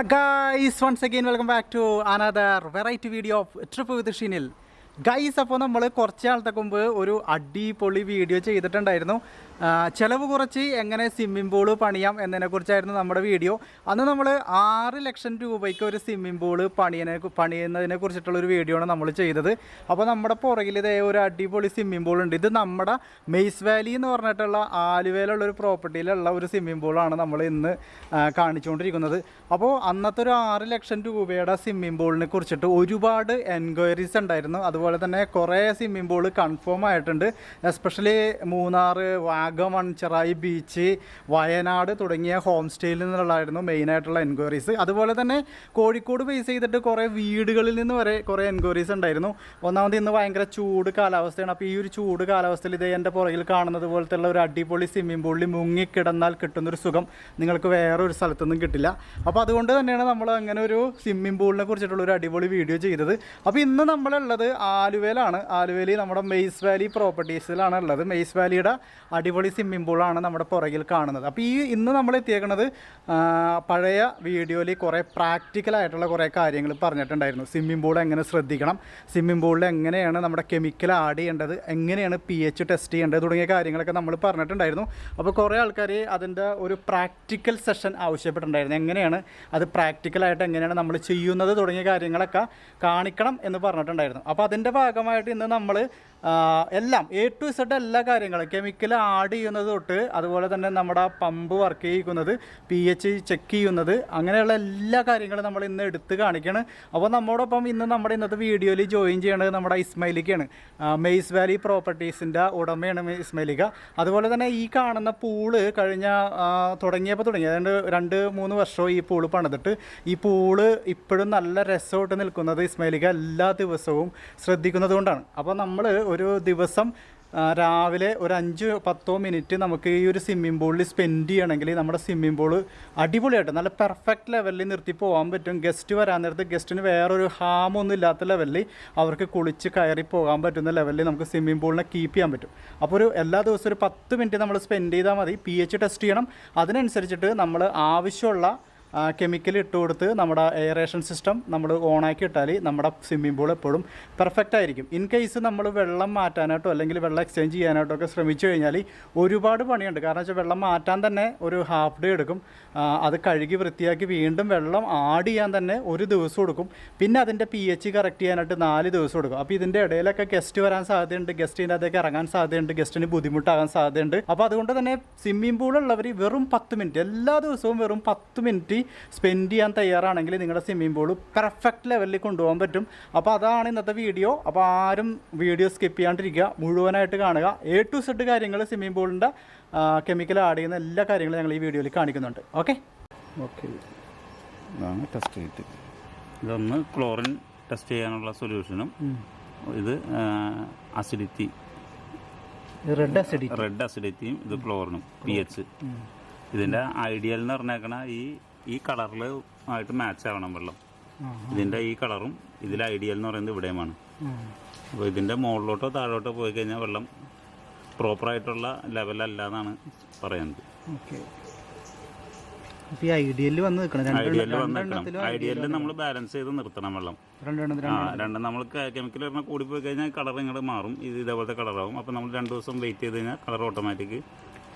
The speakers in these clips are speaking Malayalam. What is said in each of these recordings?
Guys once again welcome back to another variety video of trip with Sheenil guys അപ്പോൾ നമ്മൾ കുറച്ച് ആൾ തക്കുമ്പ് ഒരു അടിപൊളി വീഡിയോ ചെയ്തിട്ടുണ്ടായിരുന്നു. ചെലവ് കുറച്ച് എങ്ങനെ സ്വിമ്മിംഗ് പൂൾ പണിയാം എന്നതിനെക്കുറിച്ചായിരുന്നു നമ്മുടെ വീഡിയോ അന്ന് നമ്മൾ ആറ് ലക്ഷം രൂപയ്ക്ക് ഒരു സ്വിമ്മിംഗ് പൂൾ പണിയനെ പണിയുന്നതിനെ കുറിച്ചിട്ടുള്ള ഒരു വീഡിയോ ആണ് നമ്മൾ ചെയ്തത്. അപ്പോൾ നമ്മുടെ പുറകിൽ ഇതേ ഒരു അടിപൊളി സ്വിമ്മിംഗ് പൂൾ ഉണ്ട്. ഇത് നമ്മുടെ മെയ്സ് വാലി എന്ന് പറഞ്ഞിട്ടുള്ള ആലുവയിലുള്ള ഒരു പ്രോപ്പർട്ടിയിലുള്ള ഒരു സ്വിമ്മിംഗ് പൂളാണ് നമ്മൾ ഇന്ന് കാണിച്ചുകൊണ്ടിരിക്കുന്നത്. അപ്പോൾ അന്നത്തെ ഒരു ആറ് ലക്ഷം രൂപയുടെ സ്വിമ്മിംഗ് പൂളിനെ കുറിച്ചിട്ട് ഒരുപാട് എൻക്വയറീസ് ഉണ്ടായിരുന്നു. അതുപോലെ തന്നെ കുറേ സ്വിമ്മിംഗ് പൂൾ കൺഫേം ആയിട്ടുണ്ട്. എസ്പെഷ്യലി മൂന്നാർ വാഗമൺ ചെറായി ബീച്ച് വയനാട് തുടങ്ങിയ ഹോം സ്റ്റേയിൽ നിന്നുള്ളതായിരുന്നു മെയിനായിട്ടുള്ള എൻക്വയറീസ് അതുപോലെ തന്നെ കോഴിക്കോട് ബേസ് ചെയ്തിട്ട് കുറേ വീടുകളിൽ നിന്ന് വരെ കുറേ എൻക്വയറീസ് ഉണ്ടായിരുന്നു. ഒന്നാമത് ഇന്ന് ഭയങ്കര ചൂട് കാലാവസ്ഥയാണ്. അപ്പോൾ ഈ ഒരു ചൂട് കാലാവസ്ഥയിൽ ഇത് എന്റെ പുറകിൽ കാണുന്നത് പോലത്തെ ഉള്ള ഒരു അടിപൊളി സ്വിമ്മിംഗ് പൂളിൽ മുങ്ങിക്കിടന്നാൽ കിട്ടുന്നൊരു സുഖം നിങ്ങൾക്ക് വേറെ ഒരു സ്ഥലത്തൊന്നും കിട്ടില്ല. അപ്പോൾ അതുകൊണ്ട് തന്നെയാണ് നമ്മൾ അങ്ങനെ ഒരു സ്വിമ്മിംഗ് പൂളിനെ കുറിച്ചിട്ടുള്ള ഒരു അടിപൊളി വീഡിയോ ചെയ്തത്. അപ്പോൾ ഇന്ന് നമ്മളുള്ളത് ആലുവയിലാണ്. ആലുവയിൽ നമ്മുടെ മെയ്സ് വാലി പ്രോപ്പർട്ടീസിലാണ് ഉള്ളത്. മെയ്സ് വാലിയുടെ അടിപൊളി സ്വിമ്മിംഗ് പൂളാണ് നമ്മുടെ പുറകിൽ കാണുന്നത്. അപ്പോൾ ഈ ഇന്ന് നമ്മൾ എത്തിയേക്കുന്നത് പഴയ വീഡിയോയിൽ കുറേ പ്രാക്ടിക്കലായിട്ടുള്ള കുറേ കാര്യങ്ങൾ പറഞ്ഞിട്ടുണ്ടായിരുന്നു. സ്വിമ്മിംഗ് പൂൾ എങ്ങനെ ശ്രദ്ധിക്കണം? സ്വിമ്മിംഗ് പൂളിൽ എങ്ങനെയാണ് നമ്മുടെ കെമിക്കൽ ആഡ് ചെയ്യേണ്ടത്? എങ്ങനെയാണ് പി എച്ച് ടെസ്റ്റ് ചെയ്യേണ്ടത്? തുടങ്ങിയ കാര്യങ്ങളൊക്കെ നമ്മൾ പറഞ്ഞിട്ടുണ്ടായിരുന്നു. അപ്പോൾ കുറേ ആൾക്കാർ അതിന്റെ ഒരു പ്രാക്ടിക്കൽ സെഷൻ ആവശ്യപ്പെട്ടിട്ടുണ്ടായിരുന്നു. എങ്ങനെയാണ് അത് പ്രാക്ടിക്കലായിട്ട് എങ്ങനെയാണ് നമ്മൾ ചെയ്യുന്നത്? തുടങ്ങിയ കാര്യങ്ങളൊക്കെ കാണിക്കണം എന്ന് പറഞ്ഞിട്ടുണ്ടായിരുന്നു. അപ്പോൾ അതിന്റെ ഭാഗമായിട്ട് ഇന്ന് നമ്മൾ എല്ലാം എ ടു സെഡ് എല്ലാ കാര്യങ്ങളും. കെമിക്കൽ ആഡ് ചെയ്യുന്നത് തൊട്ട് അതുപോലെ തന്നെ നമ്മുടെ പമ്പ് വർക്ക് ചെയ്യിക്കുന്നത് പി എച്ച് ചെക്ക് ചെയ്യുന്നത് അങ്ങനെയുള്ള എല്ലാ കാര്യങ്ങളും നമ്മൾ ഇന്ന് എടുത്ത് കാണിക്കണം. അപ്പോൾ നമ്മോടൊപ്പം ഇന്ന് നമ്മുടെ ഇന്നത്തെ വീഡിയോയിൽ ജോയിൻ ചെയ്യണത് നമ്മുടെ ഇസ്മൈലിക്കാണ് മെയ്സ് വാലി പ്രോപ്പർട്ടീസിന്റെ ഉടമയാണ് ഇസ്മൈലിക അതുപോലെ തന്നെ ഈ കാണുന്ന പൂൾ കഴിഞ്ഞ തുടങ്ങിയപ്പോൾ തുടങ്ങി. അതായത് രണ്ട് മൂന്ന് വർഷവും ഈ പൂൾ പണിതിട്ട് ഈ പൂൾ ഇപ്പോഴും നല്ല രസമായിട്ട് നിൽക്കുന്നത് ഇസ്മൈലിക്ക എല്ലാ ദിവസവും ശ്രദ്ധിക്കുന്നത് കൊണ്ടാണ്. അപ്പോൾ നമ്മൾ ഒരു ദിവസം രാവിലെ ഒരു അഞ്ച് പത്തോ മിനിറ്റ് നമുക്ക് ഈ ഒരു സ്വിമ്മിംഗ് പൂളിൽ സ്പെൻഡ് ചെയ്യണമെങ്കിൽ നമ്മുടെ സ്വിമ്മിംഗ് പൂൾ അടിപൊളിയായിട്ട് നല്ല പെർഫെക്റ്റ് ലെവലിൽ നിർത്തി പോകാൻ പറ്റും. ഗസ്റ്റ് വരാൻ നേരത്ത് ഗസ്റ്റിന് വേറൊരു ഹാമൊന്നും ഇല്ലാത്ത ലെവലിൽ അവർക്ക് കുളിച്ച് കയറി പോകാൻ പറ്റുന്ന ലെവലിൽ നമുക്ക് സ്വിമ്മിംഗ് പൂളിനെ കീപ്പ് ചെയ്യാൻ പറ്റും. അപ്പോൾ ഒരു എല്ലാ ദിവസവും ഒരു പത്ത് മിനിറ്റ് നമ്മൾ സ്പെൻഡ് ചെയ്താൽ മതി. പി എച്ച് ടെസ്റ്റ് ചെയ്യണം. അതിനനുസരിച്ചിട്ട് നമ്മൾ ആവശ്യമുള്ള കെമിക്കൽ ഇട്ട് കൊടുത്ത് നമ്മുടെ എയറേഷൻ സിസ്റ്റം നമ്മൾ ഓണാക്കി ഇട്ടാൽ നമ്മുടെ സ്വിമ്മിംഗ് പൂൾ എപ്പോഴും പെർഫെക്റ്റ് ആയിരിക്കും. ഇൻ കേസ് നമ്മൾ വെള്ളം മാറ്റാനായിട്ടോ അല്ലെങ്കിൽ വെള്ളം എക്സ്ചേഞ്ച് ചെയ്യാനായിട്ടോ ഒക്കെ ശ്രമിച്ചു കഴിഞ്ഞാൽ ഒരുപാട് പണിയുണ്ട്. കാരണം വെച്ചാൽ വെള്ളം മാറ്റാൻ തന്നെ ഒരു ഹാഫ് ഡേ എടുക്കും. അത് കഴുകി വൃത്തിയാക്കി വീണ്ടും വെള്ളം ആഡ് ചെയ്യാൻ തന്നെ ഒരു ദിവസം എടുക്കും. പിന്നെ അതിന്റെ പി എച്ച് കറക്റ്റ് ചെയ്യാനായിട്ട് നാല് ദിവസം എടുക്കും. അപ്പോൾ ഇതിന്റെ ഇടയിലൊക്കെ ഗസ്റ്റ് വരാൻ സാധ്യതയുണ്ട്. ഗസ്റ്റിന്റെ അതൊക്കെ ഇറങ്ങാൻ സാധ്യതയുണ്ട്. ഗസ്റ്റിന് ബുദ്ധിമുട്ടാകാൻ സാധ്യതയുണ്ട്. അപ്പോൾ അതുകൊണ്ട് തന്നെ സ്വിമ്മിംഗ് പൂളുള്ളവർ വെറും പത്ത് മിനിറ്റ് എല്ലാ ദിവസവും വെറും പത്ത് മിനിറ്റ് സ്പെൻഡ് ചെയ്യാൻ തയ്യാറാണെങ്കിൽ നിങ്ങളുടെ സ്വിമ്മിംഗ് പൂൾ പെർഫെക്റ്റ് ലെവലിൽ കൊണ്ടുപോകാൻ പറ്റും. അപ്പോൾ അതാണ് ഇന്നത്തെ വീഡിയോ അപ്പോൾ ആരും വീഡിയോ സ്കിപ്പ് ചെയ്യാണ്ടിരിക്കുക. മുഴുവനായിട്ട് കാണുക. എ ടു സെഡ് കാര്യങ്ങൾ സ്വിമ്മിംഗ് പൂളിന്റെ കെമിക്കൽ ആഡ് ചെയ്യുന്ന എല്ലാ കാര്യങ്ങളും ഞങ്ങൾ ഈ വീഡിയോയിൽ കാണിക്കുന്നുണ്ട്. ഓക്കെ ഓക്കെ ഇതാണ് ടെസ്റ്റ് കിറ്റ് ഇതൊന്ന് ക്ലോറിൻ ടെസ്റ്റ് ചെയ്യാനുള്ള സൊല്യൂഷനും ഇത് അസിഡിറ്റി റെഡ് അസിഡിറ്റി റെഡ് അസിഡിറ്റിയും ഇത് ക്ലോറിനും പി എച്ച് ഇതിന്റെ ഐഡിയൽ എന്ന് പറഞ്ഞേക്കണ ഈ ഈ കളറിൽ ആയിട്ട് മാച്ച് ആവണം വെള്ളം. ഇതിന്റെ ഈ കളറും ഇതിൽ ഐഡിയൽ എന്ന് പറയുന്നത് ഇവിടെയുമാണ്. അപ്പോൾ ഇതിന്റെ മുകളിലോട്ടോ താഴോട്ടോ പോയി കഴിഞ്ഞാൽ വെള്ളം പ്രോപ്പറായിട്ടുള്ള ലെവലല്ല എന്നാണ് പറയുന്നത് ഐഡിയലിൽ വന്നേക്കണം ഐഡിയലിൽ നമ്മൾ ബാലൻസ് ചെയ്ത് നിർത്തണം വെള്ളം. രണ്ടും നമ്മൾ കെമിക്കൽ പറഞ്ഞാൽ കൂടി പോയി കഴിഞ്ഞാൽ കളർ ഇങ്ങോട്ട് മാറും. ഇത് ഇതേപോലത്തെ കളറാവും അപ്പോൾ നമ്മൾ രണ്ട് ദിവസം വെയിറ്റ് ചെയ്ത് കഴിഞ്ഞാൽ കളർ ഓട്ടോമാറ്റിക്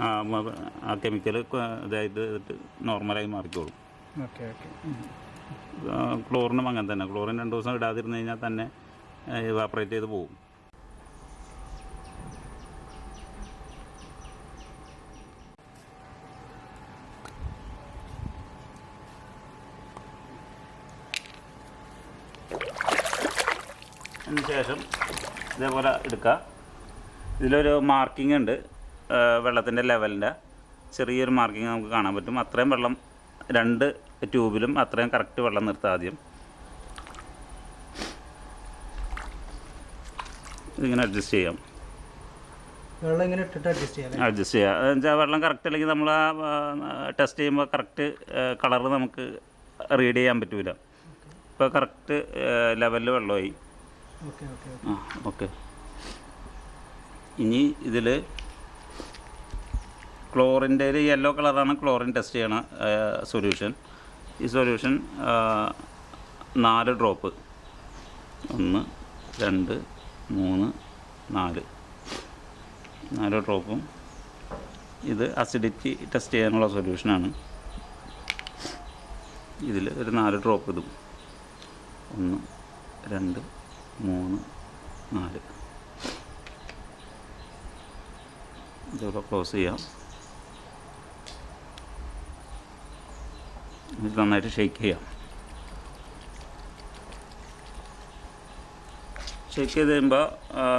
ആ കെമിക്കൽ ഇതായിട്ട് നോർമലായി മാറിക്കോളും. Okay okay. ആ, ക്ലോറിനും അങ്ങനെ തന്നെ. ക്ലോറിൻ രണ്ടു ദിവസം ഇടാതിരുന്നു കഴിഞ്ഞാൽ തന്നെ ഇവാപ്പറേറ്റ് ചെയ്ത് പോകും. അതിന് ശേഷം ഇതേപോലെ എടുക്കുക ഇതിലൊരു മാർക്കിംഗ് ഉണ്ട്. വെള്ളത്തിന്റെ ലെവലിന്റെ ചെറിയൊരു മാർക്കിംഗ് നമുക്ക് കാണാൻ പറ്റും. അത്രയും വെള്ളം രണ്ട് ട്യൂബിലും അത്രയും കറക്റ്റ് വെള്ളം നിർത്തുക ആദ്യം. ഇതിങ്ങനെ അഡ്ജസ്റ്റ് ചെയ്യാം. വെള്ളം ഇങ്ങനെ ഇട്ടിട്ട് അഡ്ജസ്റ്റ് ചെയ്യാം അഡ്ജസ്റ്റ് ചെയ്യാം. അതെന്ന് വെച്ചാൽ വെള്ളം കറക്റ്റ് അല്ലെങ്കിൽ നമ്മൾ ആ ടെസ്റ്റ് ചെയ്യുമ്പോൾ കറക്റ്റ് കളർ നമുക്ക് റീഡ് ചെയ്യാൻ പറ്റൂല. ഇപ്പോൾ കറക്റ്റ് ലെവലിൽ വെള്ളമായി. ഓക്കെ ഇനി ഇതിൽ ക്ലോറിന്റെ ഒരു യെല്ലോ കളറാണ് ക്ലോറിൻ ടെസ്റ്റ് ചെയ്യണ സൊല്യൂഷൻ ഈ സൊല്യൂഷൻ നാല് ഡ്രോപ്പ് ഒന്ന് രണ്ട് മൂന്ന് നാല്. നാല് ഡ്രോപ്പും ഇത് അസിഡിറ്റി ടെസ്റ്റ് ചെയ്യാനുള്ള സൊല്യൂഷനാണ് ഇതിൽ ഒരു നാല് ഡ്രോപ്പ് ഇതും ഒന്ന് രണ്ട് മൂന്ന് നാല്. ഇതിവിടെ ക്ലോസ് ചെയ്യാം. ഇത് നന്നായിട്ട് ഷെയ്ക്ക് ചെയ്യാം. ഷെയ്ക്ക് ചെയ്ത് കഴിയുമ്പോൾ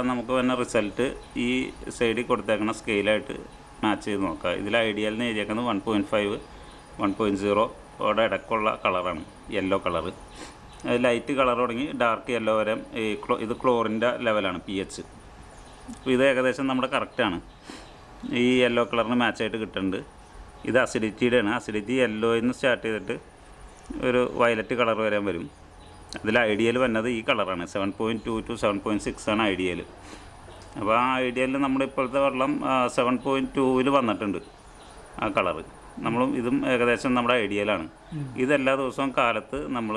നമുക്ക് വരുന്ന റിസൾട്ട് ഈ സൈഡിൽ കൊടുത്തേക്കുന്ന സ്കെയിലായിട്ട് മാച്ച് ചെയ്ത് നോക്കാം. ഇതിൽ ഐഡിയൽ എന്ന് എഴുതിയേക്കുന്നത് one point five one point സീറോയുടെ ഇടയ്ക്കുള്ള കളറാണ് യെല്ലോ കളറ് ലൈറ്റ് കളർ തുടങ്ങി ഡാർക്ക് യെല്ലോ വരെ ഈ ക്ലോ ഇത് ക്ലോറിന്റെ ലെവലാണ് പി എച്ച് അപ്പോൾ ഇത് ഏകദേശം നമ്മുടെ കറക്റ്റാണ് ഈ യെല്ലോ കളറിന് മാച്ചായിട്ട് കിട്ടുന്നുണ്ട് ഇത് അസിഡിറ്റിയുടെയാണ് അസിഡിറ്റി യെല്ലോയിൽ നിന്ന് സ്റ്റാർട്ട് ചെയ്തിട്ട് ഒരു വയലറ്റ് കളർ വരാൻ വരും. അതിൽ ഐഡിയൽ വന്നത് ഈ കളറാണ് seven point two two seven point six ആണ് ഐഡിയൽ അപ്പോൾ ആ ഐഡിയയിൽ നമ്മുടെ ഇപ്പോഴത്തെ വെള്ളം സെവൻ പോയിന്റ് ടൂവിൽ വന്നിട്ടുണ്ട് ആ കളർ നമ്മളും ഇതും ഏകദേശം നമ്മുടെ ഐഡിയലാണ് ഇതെല്ലാ ദിവസവും കാലത്ത് നമ്മൾ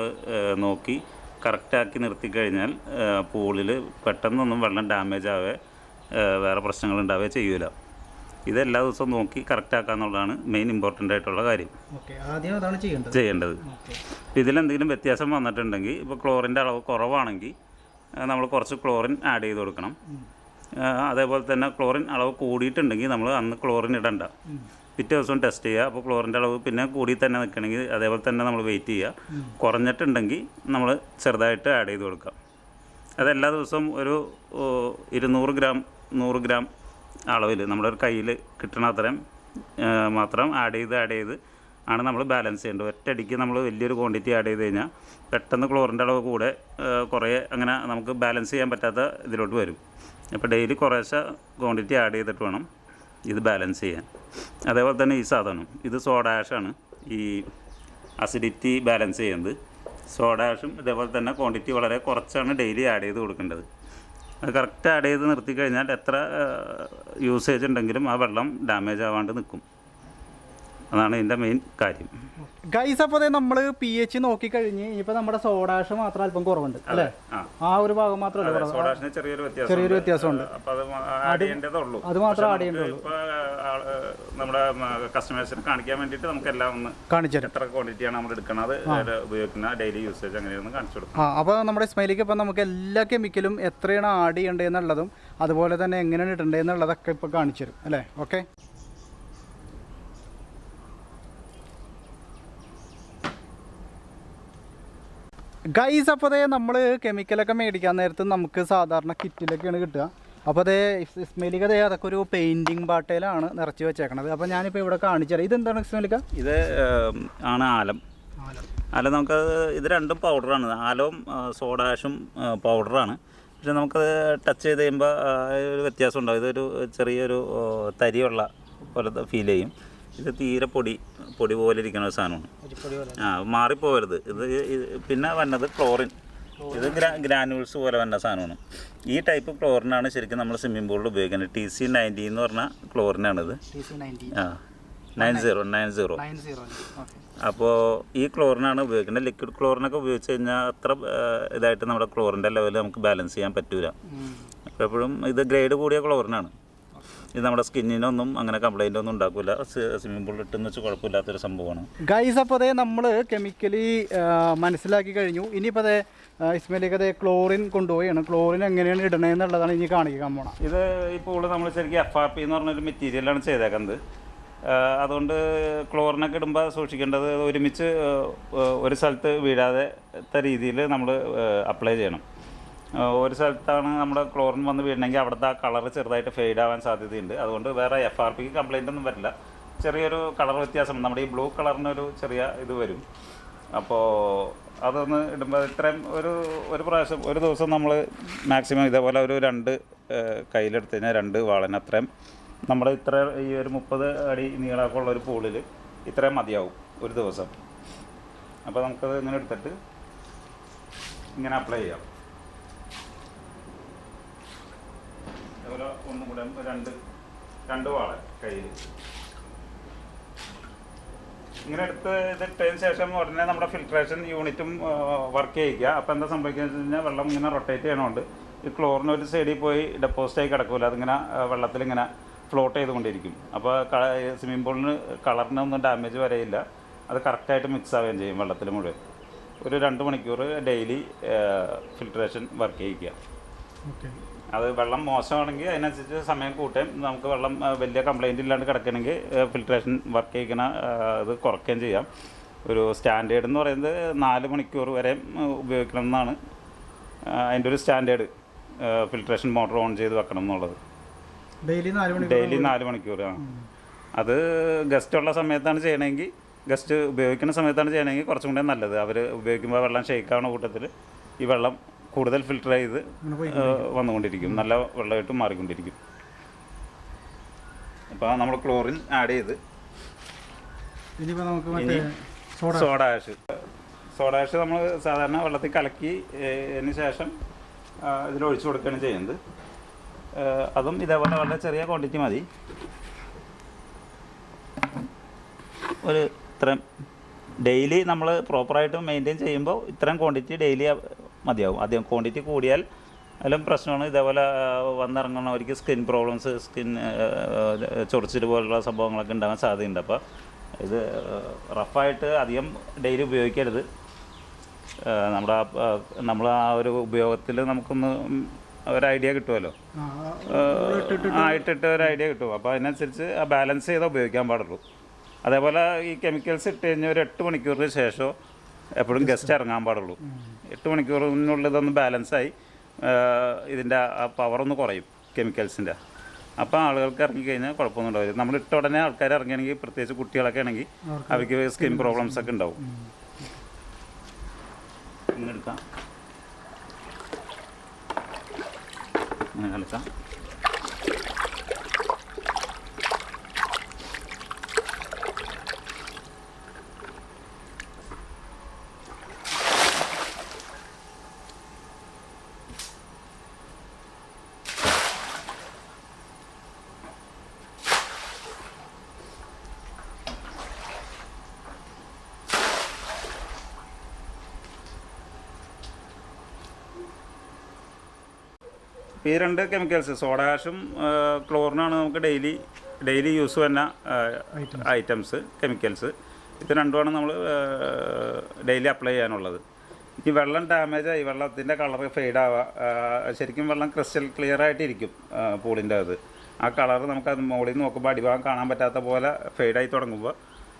നോക്കി കറക്റ്റാക്കി നിർത്തി കഴിഞ്ഞാൽ പൂളിൽ പെട്ടെന്നൊന്നും വെള്ളം ഡാമേജ് ആവേ വേറെ പ്രശ്നങ്ങൾ ഉണ്ടാവുകയോ ഇതെല്ലാ ദിവസവും നോക്കി കറക്റ്റ് ആക്കുക എന്നുള്ളതാണ് മെയിൻ ഇമ്പോർട്ടന്റ് ആയിട്ടുള്ള കാര്യം. ആദ്യം അതാണ് ചെയ്യേണ്ടത്. ചെയ്യേണ്ടത്. ഇതിലെന്തെങ്കിലും വ്യത്യാസം വന്നിട്ടുണ്ടെങ്കിൽ ഇപ്പോൾ ക്ലോറിന്റെ അളവ് കുറവാണെങ്കിൽ നമ്മൾ കുറച്ച് ക്ലോറിൻ ആഡ് ചെയ്ത് കൊടുക്കണം. അതേപോലെ തന്നെ ക്ലോറിൻ അളവ് കൂടിയിട്ടുണ്ടെങ്കിൽ നമ്മൾ അന്ന് ക്ലോറിൻ ഇടണ്ട. പിറ്റേ ദിവസം ടെസ്റ്റ് ചെയ്യുക. അപ്പോൾ ക്ലോറിന്റെ അളവ് പിന്നെ കൂടി തന്നെ നിൽക്കണമെങ്കിൽ അതേപോലെ തന്നെ നമ്മൾ വെയിറ്റ് ചെയ്യുക. കുറഞ്ഞിട്ടുണ്ടെങ്കിൽ നമ്മൾ ചെറുതായിട്ട് ആഡ് ചെയ്ത് കൊടുക്കാം അതെല്ലാ ദിവസവും ഒരു ഇരുന്നൂറ് ഗ്രാം നൂറ് ഗ്രാം അളവിൽ നമ്മുടെ ഒരു കയ്യിൽ കിട്ടണ അത്രയും മാത്രം ആഡ് ചെയ്ത് ആഡ് ചെയ്ത് ആണ് നമ്മൾ ബാലൻസ് ചെയ്യേണ്ടത്. ഒറ്റയടിക്ക് നമ്മൾ വലിയൊരു ക്വാണ്ടിറ്റി ആഡ് ചെയ്ത് കഴിഞ്ഞാൽ പെട്ടെന്ന് ക്ലോറിന്റെ അളവ് കൂടെ കുറേ അങ്ങനെ നമുക്ക് ബാലൻസ് ചെയ്യാൻ പറ്റാത്ത ഇതിലോട്ട് വരും. അപ്പോൾ ഡെയിലി കുറേശ്ശെ ക്വാണ്ടിറ്റി ആഡ് ചെയ്തിട്ട് വേണം ഇത് ബാലൻസ് ചെയ്യാൻ. അതേപോലെ തന്നെ ഈ സാധനം ഇത് സോഡ ആഷാണ് ഈ അസിഡിറ്റി ബാലൻസ് ചെയ്യുന്നത്. സോഡാഷും ഇതേപോലെ തന്നെ ക്വാണ്ടിറ്റി വളരെ കുറച്ചാണ് ഡെയിലി ആഡ് ചെയ്ത് കൊടുക്കേണ്ടത്. അത് കറക്റ്റ് ആഡ് ചെയ്ത് നിർത്തി കഴിഞ്ഞാൽ എത്ര യൂസേജ് ഉണ്ടെങ്കിലും ആ വെള്ളം ഡാമേജ് ആവാണ്ട് നിൽക്കും. അതാണ് ഇതിന്റെ മെയിൻ കാര്യം. ഗൈസ് അപ്പോൾ നമ്മൾ പി എച്ച് നോക്കിക്കഴിഞ്ഞ് ഇനിയിപ്പോൾ നമ്മുടെ സോഡാഷ് മാത്രം അല്പം കുറവുണ്ട് അല്ലേ? ആ. ഒരു ഭാഗം മാത്രമല്ല സോഡാഷിന് സോഡ ചെറിയൊരു വ്യത്യാസം ചെറിയൊരു വ്യത്യാസമുണ്ട്. അത് ആഡ് ചെയ്യേണ്ടതേ അത് മാത്രം ആഡ് ചെയ്യേണ്ടതുള്ളൂ. നമ്മുടെ കസ്റ്റമേഴ്സിന് കാണിക്കാൻ വേണ്ടിയിട്ട് നമുക്ക് എല്ലാം ഒന്ന് കാണിച്ചു എത്ര ക്വാണ്ടിറ്റിയാണ് നമ്മൾ എടുക്കുന്നത് ഉപയോഗിക്കുന്ന ഡെയിലി യൂസേജ് അങ്ങനെയൊന്ന് കാണിച്ചു കൊടുക്കും. ആ അപ്പോൾ നമ്മുടെ സ്മൈലിക്ക് ഇപ്പം നമുക്ക് എല്ലാ കെമിക്കലും എത്രയാണ് ആഡ് ചെയ്യേണ്ടതെന്നുള്ളതും അതുപോലെ തന്നെ എങ്ങനെയാണ് ഇടേണ്ടതെന്നുള്ളതൊക്കെ ഇപ്പോൾ കാണിച്ചു തരും അല്ലേ? ഓക്കെ ഗൈസ് അപ്പോൾ അതേ നമ്മൾ കെമിക്കലൊക്കെ മേടിക്കാൻ നേരത്ത് നമുക്ക് സാധാരണ കിറ്റിലൊക്കെയാണ് കിട്ടുക. അപ്പോൾ അതേ ഇസ്മേലിക്ക അതേ അതൊക്കെ ഒരു പെയിന്റിങ് ബാട്ടയിലാണ് നിറച്ച് വെച്ചേക്കണത്. അപ്പോൾ ഞാനിപ്പോൾ ഇവിടെ കാണിച്ചു ഇതെന്താണ് ഇസ്മേലിക്ക ഇത് ആണ് ആലം. ആലം. നമുക്ക് ഇത് രണ്ടും പൗഡറാണ് ആലവും സോഡാഷും പൗഡറാണ് പക്ഷെ നമുക്കത് ടച്ച് ചെയ്ത് കഴിയുമ്പോൾ ഒരു വ്യത്യാസം ഉണ്ടാവും. ഇതൊരു ചെറിയൊരു തരിയുള്ള പോലത്തെ ഫീൽ ചെയ്യും. ഇത് തീരെ പൊടി പൊടി പോലെ ഇരിക്കുന്ന ഒരു സാധനമാണ്. ആ മാറിപ്പോകരുത് ഇത് ഇത് പിന്നെ വന്നത് ക്ലോറിൻ. ഇത് ഗ്രാ ഗ്രാനുവൽസ് പോലെ വന്ന സാധനമാണ്. ഈ ടൈപ്പ് ക്ലോറിനാണ് ശരിക്കും നമ്മൾ സ്വിമ്മിംഗ് പൂളിൽ ഉപയോഗിക്കുന്നത്. ടി സി നയന്റി എന്ന് പറഞ്ഞ ക്ലോറിനാണിത്. ആ നയൻ സീറോ നയൻ സീറോ അപ്പോൾ ഈ ക്ലോറിനാണ് ഉപയോഗിക്കുന്നത്. ലിക്വിഡ് ക്ലോറിനൊക്കെ ഉപയോഗിച്ച് കഴിഞ്ഞാൽ അത്ര ഇതായിട്ട് നമ്മുടെ ക്ലോറിന്റെ ലെവൽ നമുക്ക് ബാലൻസ് ചെയ്യാൻ പറ്റൂല. അപ്പോൾ എപ്പോഴും ഇത് ഗ്രേഡ് കൂടിയ ക്ലോറിനാണ്. ഇത് നമ്മുടെ സ്കിന്നിനൊന്നും അങ്ങനെ കംപ്ലൈന്റ് ഒന്നും ഉണ്ടാക്കില്ല സ്വിമ്മിംഗ് പൂളിൽ ഇട്ടെന്ന് വെച്ചാൽ കുഴപ്പമില്ലാത്തൊരു സംഭവമാണ്. ഗൈസ് അപ്പോൾ അതേ നമ്മൾ കെമിക്കലി മനസ്സിലാക്കി കഴിഞ്ഞു. ഇനിയിപ്പോൾ അതേ ഇസ്മയിലേക്ക് അതേ ക്ലോറിൻ കൊണ്ടുപോയാണ് ക്ലോറിൻ എങ്ങനെയാണ് ഇടണേന്നുള്ളതാണ് ഇനി കാണിക്കാൻ പോണം. ഇത് ഈ പൂൾ നമ്മൾ ശരിക്കും എഫ് ആർ പി എന്ന് പറഞ്ഞൊരു മെറ്റീരിയലാണ് ചെയ്തേക്കുന്നത്. അതുകൊണ്ട് ക്ലോറിനൊക്കെ ഇടുമ്പോൾ സൂക്ഷിക്കേണ്ടത് ഒരുമിച്ച് ഒരു സ്ഥലത്ത് വീഴാതെ രീതിയിൽ നമ്മൾ അപ്ലൈ ചെയ്യണം. ഒരു സ്ഥലത്താണ് നമ്മുടെ ക്ലോറിൻ വന്ന് വീഴണമെങ്കിൽ അവിടുത്തെ ആ കളർ ചെറുതായിട്ട് ഫെയ്ഡ് ആവാൻ സാധ്യതയുണ്ട്. അതുകൊണ്ട് വേറെ എഫ് ആർ പിക്ക് കംപ്ലൈന്റ് ഒന്നും വരില്ല. ചെറിയൊരു കളർ വ്യത്യാസം നമ്മുടെ ഈ ബ്ലൂ കളറിനൊരു ചെറിയ ഇത് വരും. അപ്പോൾ അതൊന്ന് ഇടുമ്പോൾ ഇത്രയും ഒരു ഒരു പ്രാവശ്യം ഒരു ദിവസം നമ്മൾ മാക്സിമം ഇതേപോലെ ഒരു രണ്ട് കയ്യിലെടുത്ത് കഴിഞ്ഞാൽ രണ്ട് വാളന് അത്രയും നമ്മുടെ ഇത്ര ഈ ഒരു മുപ്പത് അടി നീളമൊക്കെ ഒരു പൂളിൽ ഇത്രയും മതിയാവും ഒരു ദിവസം. അപ്പോൾ നമുക്കത് ഇങ്ങനെ എടുത്തിട്ട് ഇങ്ങനെ അപ്ലൈ ചെയ്യാം. അതുപോലെ ഒന്നും കൂടെ രണ്ട് രണ്ട് വാള കയ്യിൽ ഇങ്ങനെ എടുത്ത് ഇതിട്ടതിന് ശേഷം ഉടനെ നമ്മുടെ ഫിൽട്രേഷൻ യൂണിറ്റും വർക്ക് ചെയ്യിക്കുക. അപ്പോൾ എന്താ സംഭവിക്കുക വെച്ച് കഴിഞ്ഞാൽ വെള്ളം ഇങ്ങനെ റൊട്ടേറ്റ് ചെയ്യണോണ്ട് ഈ ക്ലോറിന് ഒരു സൈഡിൽ പോയി ഡെപ്പോസിറ്റ് ആയി കിടക്കില്ല അതിങ്ങനെ വെള്ളത്തിൽ ഇങ്ങനെ ഫ്ലോട്ട് ചെയ്തുകൊണ്ടിരിക്കും. അപ്പോൾ സ്വിമ്മിംഗ് പൂളിന് കളറിനൊന്നും ഡാമേജ് വരെയില്ല. അത് കറക്റ്റായിട്ട് മിക്സ് ആവുകയും ചെയ്യും വെള്ളത്തിൽ മുഴുവൻ. ഒരു രണ്ട് മണിക്കൂർ ഡെയിലി ഫിൽട്രേഷൻ വർക്ക് ചെയ്യിക്കുക. ഓക്കെ അത് വെള്ളം മോശമാണെങ്കിൽ അതിനനുസരിച്ച് സമയം കൂട്ടുകയും നമുക്ക് വെള്ളം വലിയ കംപ്ലൈന്റ് ഇല്ലാണ്ട് കിടക്കണമെങ്കിൽ ഫിൽട്രേഷൻ വർക്ക് ചെയ്യിക്കണ അത് ഇത് കുറയ്ക്കുകയും ചെയ്യാം. ഒരു സ്റ്റാൻഡേർഡ് എന്ന് പറയുന്നത് നാല് മണിക്കൂർ വരെ ഉപയോഗിക്കണം എന്നാണ് അതിന്റെ ഒരു സ്റ്റാൻഡേർഡ് ഫിൽട്രേഷൻ മോട്ടർ ഓൺ ചെയ്ത് വെക്കണം എന്നുള്ളത്. ഡെയിലി നാല് മണി ഡെയിലി നാല് മണിക്കൂർ ആ. അത് ഗസ്റ്റ് ഉള്ള സമയത്താണ് ചെയ്യണമെങ്കിൽ ഗസ്റ്റ് ഉപയോഗിക്കുന്ന സമയത്താണ് ചെയ്യണമെങ്കിൽ കുറച്ചും കൂടെ നല്ലത്. അവർ ഉപയോഗിക്കുമ്പോൾ വെള്ളം ഷെയ്ക്കാവുന്ന കൂട്ടത്തിൽ ഈ വെള്ളം കൂടുതൽ ഫിൽട്ടർ ചെയ്ത് വന്നുകൊണ്ടിരിക്കും. നല്ല വെള്ളമായിട്ട് മാറിക്കൊണ്ടിരിക്കും. അപ്പോൾ നമ്മൾ ക്ലോറിൻ ആഡ് ചെയ്ത് ഇനിയിപ്പോൾ നമുക്ക് മറ്റേ soda soda ash soda ash നമ്മൾ സാധാരണ വെള്ളത്തിൽ കലക്കി അതിന് ശേഷം ഇതിലൊഴിച്ചു കൊടുക്കുകയാണ് ചെയ്യുന്നത്. അതും ഇതേപോലെ വളരെ ചെറിയ ക്വാണ്ടിറ്റി മതി. ഒരു ഇത്രയും ഡെയിലി നമ്മൾ പ്രോപ്പറായിട്ട് മെയിന്റെയിൻ ചെയ്യുമ്പോൾ ഇത്രയും ക്വാണ്ടിറ്റി ഡെയിലി മതിയാവും. അധികം ക്വാണ്ടിറ്റി കൂടിയാൽ അതിലും പ്രശ്നമാണ്. ഇതേപോലെ വന്നിറങ്ങണവർക്ക് സ്കിൻ പ്രോബ്ലംസ് സ്കിൻ ചൊറിച്ചിൽ പോലുള്ള സംഭവങ്ങളൊക്കെ ഉണ്ടാകാൻ സാധ്യതയുണ്ട്. അപ്പോൾ ഇത് റഫായിട്ട് അധികം ഡെയിലി ഉപയോഗിക്കരുത്. നമ്മുടെ നമ്മൾ ആ ഒരു ഉപയോഗത്തിൽ നമുക്കൊന്ന് ഒരു ഐഡിയ കിട്ടുമല്ലോ. ആ ഇട്ടിട്ട് ഒരു ഐഡിയ കിട്ടും. അപ്പോൾ അതിനനുസരിച്ച് ആ ബാലൻസ് ചെയ്താൽ ഉപയോഗിക്കാൻ പാടുള്ളൂ. അതേപോലെ ഈ കെമിക്കൽസ് ഇട്ട് കഴിഞ്ഞാൽ ഒരു എട്ട് മണിക്കൂറിന് ശേഷം എപ്പോഴും ഗസ്റ്റ് ഇറങ്ങാൻ പാടുള്ളൂ. എട്ട് മണിക്കൂറിനുള്ളിൽ ഇതൊന്ന് ബാലൻസായി ഇതിന്റെ ആ പവറൊന്ന് കുറയും കെമിക്കൽസിന്റെ അപ്പോൾ ആളുകൾക്ക് ഇറങ്ങിക്കഴിഞ്ഞാൽ കുഴപ്പമൊന്നും ഉണ്ടാവില്ല. നമ്മൾ ഇട്ട ഉടനെ ആൾക്കാർ ഇറങ്ങുകയാണെങ്കിൽ പ്രത്യേകിച്ച് കുട്ടികളൊക്കെ ആണെങ്കിൽ അവർക്ക് സ്കിൻ പ്രോബ്ലംസ് ഒക്കെ ഉണ്ടാവും. ഇങ്ങനെ എടുക്കാം. അങ്ങനെ കളിക്കാം. ഈ രണ്ട് കെമിക്കൽസ് സോഡാഷും ക്ലോറിനാണ് നമുക്ക് ഡെയിലി ഡെയിലി യൂസ് വരുന്ന ഐറ്റംസ് കെമിക്കൽസ് ഇത് രണ്ടുമാണ് നമ്മൾ ഡെയിലി അപ്ലൈ ചെയ്യാനുള്ളത്. ഈ വെള്ളം ഡാമേജ് ആയി വെള്ളത്തിന്റെ കളർ ഫെയ്ഡ് ആവുക ശരിക്കും വെള്ളം ക്രിസ്റ്റൽ ക്ലിയർ ആയിട്ടിരിക്കും പൂളിന്റെ അത്. ആ കളർ നമുക്ക് അത് മുകളിൽ നോക്കുമ്പോൾ അടിഭാഗം കാണാൻ പറ്റാത്ത പോലെ ഫെയ്ഡായി തുടങ്ങുമ്പോൾ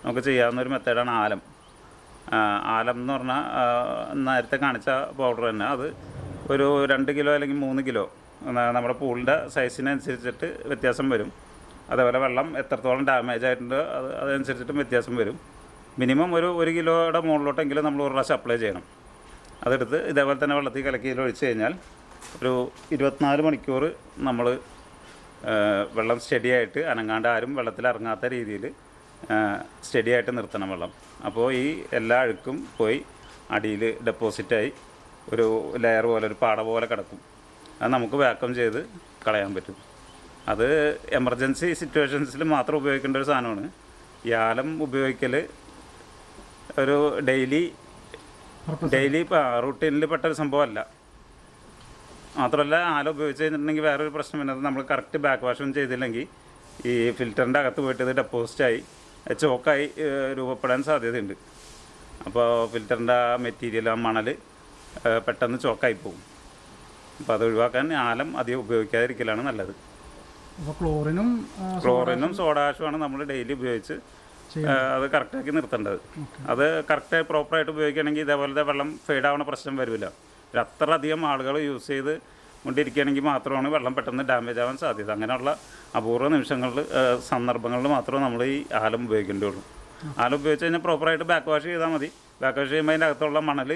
നമുക്ക് ചെയ്യാവുന്ന ഒരു മെത്തേഡാണ് ആലം. ആലം എന്ന് പറഞ്ഞാൽ നേരത്തെ കാണിച്ച പൗഡർ തന്നെ. അത് ഒരു രണ്ട് കിലോ അല്ലെങ്കിൽ മൂന്ന് കിലോ നമ്മുടെ പൂളിന്റെ സൈസിനനുസരിച്ചിട്ട് വ്യത്യാസം വരും. അതേപോലെ വെള്ളം എത്രത്തോളം ഡാമേജ് ആയിട്ടുണ്ട് അത് അതനുസരിച്ചിട്ടും വ്യത്യാസം വരും. മിനിമം ഒരു ഒരു കിലോയുടെ മുകളിലോട്ടെങ്കിലും നമ്മൾ ഒരു പ്രാവശ്യം അപ്ലൈ ചെയ്യണം. അതെടുത്ത് ഇതേപോലെ തന്നെ വെള്ളത്തിൽ കലക്കി ഇതിൽ ഒഴിച്ച് കഴിഞ്ഞാൽ ഒരു ഇരുപത്തിനാല് മണിക്കൂർ നമ്മൾ വെള്ളം സ്റ്റഡിയായിട്ട് അനങ്ങാണ്ട് ആരും വെള്ളത്തിൽ ഇറങ്ങാത്ത രീതിയിൽ സ്റ്റഡിയായിട്ട് നിർത്തണം വെള്ളം. അപ്പോൾ ഈ എല്ലാ അഴുക്കും പോയി അടിയിൽ ഡെപ്പോസിറ്റായി ഒരു ലെയർ പോലെ ഒരു പാട പോലെ കിടക്കും. അത് നമുക്ക് വാക്വം ചെയ്ത് കളയാൻ പറ്റും. അത് എമർജൻസി സിറ്റുവേഷൻസിൽ മാത്രം ഉപയോഗിക്കേണ്ട ഒരു സാധനമാണ്. യാലം ഉപയോഗിക്കൽ ഒരു ഡെയിലി ഡെയിലി റൂട്ടീനിൽ പെട്ട ഒരു സംഭവമല്ല. മാത്രമല്ല ആല ഉപയോഗിച്ച് കഴിഞ്ഞിട്ടുണ്ടെങ്കിൽ വേറൊരു പ്രശ്നം വരുന്നത് നമ്മൾ കറക്റ്റ് ബാക്ക് വാഷ് ഒന്നും ചെയ്തില്ലെങ്കിൽ ഈ ഫിൽറ്ററിന്റെ അകത്ത് പോയിട്ട് ഇത് ഡെപ്പോസിറ്റായി ചോക്കായി രൂപപ്പെടാൻ സാധ്യതയുണ്ട്. അപ്പോൾ ഫിൽറ്ററിന്റെ ആ മെറ്റീരിയൽ ആ മണൽ പെട്ടെന്ന് ചോക്കായി പോകും. അപ്പോൾ അത് ഒഴിവാക്കാൻ ആലം അധികം ഉപയോഗിക്കാതിരിക്കലാണ് നല്ലത്. അപ്പോൾ ക്ലോറിനും ക്ലോറിനും സോഡാഷുമാണ് നമ്മൾ ഡെയിലി ഉപയോഗിച്ച് അത് കറക്റ്റാക്കി നിർത്തേണ്ടത്. അത് കറക്റ്റായി പ്രോപ്പറായിട്ട് ഉപയോഗിക്കുകയാണെങ്കിൽ ഇതേപോലത്തെ വെള്ളം ഫെയ്ഡ് ആവുന്ന പ്രശ്നം വരില്ല. അത്ര അധികം ആളുകൾ യൂസ് ചെയ്ത് കൊണ്ടിരിക്കുകയാണെങ്കിൽ മാത്രമാണ് വെള്ളം പെട്ടെന്ന് ഡാമേജ് ആവാൻ സാധ്യത. അങ്ങനെയുള്ള അപൂർവ നിമിഷങ്ങളിൽ സന്ദർഭങ്ങളിൽ മാത്രമേ നമ്മൾ ഈ ആലം ഉപയോഗിക്കേണ്ടതുള്ളൂ ആലം ഉപയോഗിച്ച് കഴിഞ്ഞാൽ പ്രോപ്പറായിട്ട് ബാക്ക് വാഷ് ചെയ്താൽ മതി. ബാക്ക് വാഷ് ചെയ്യുമ്പോൾ അതിന്റെ അകത്തുള്ള മണൽ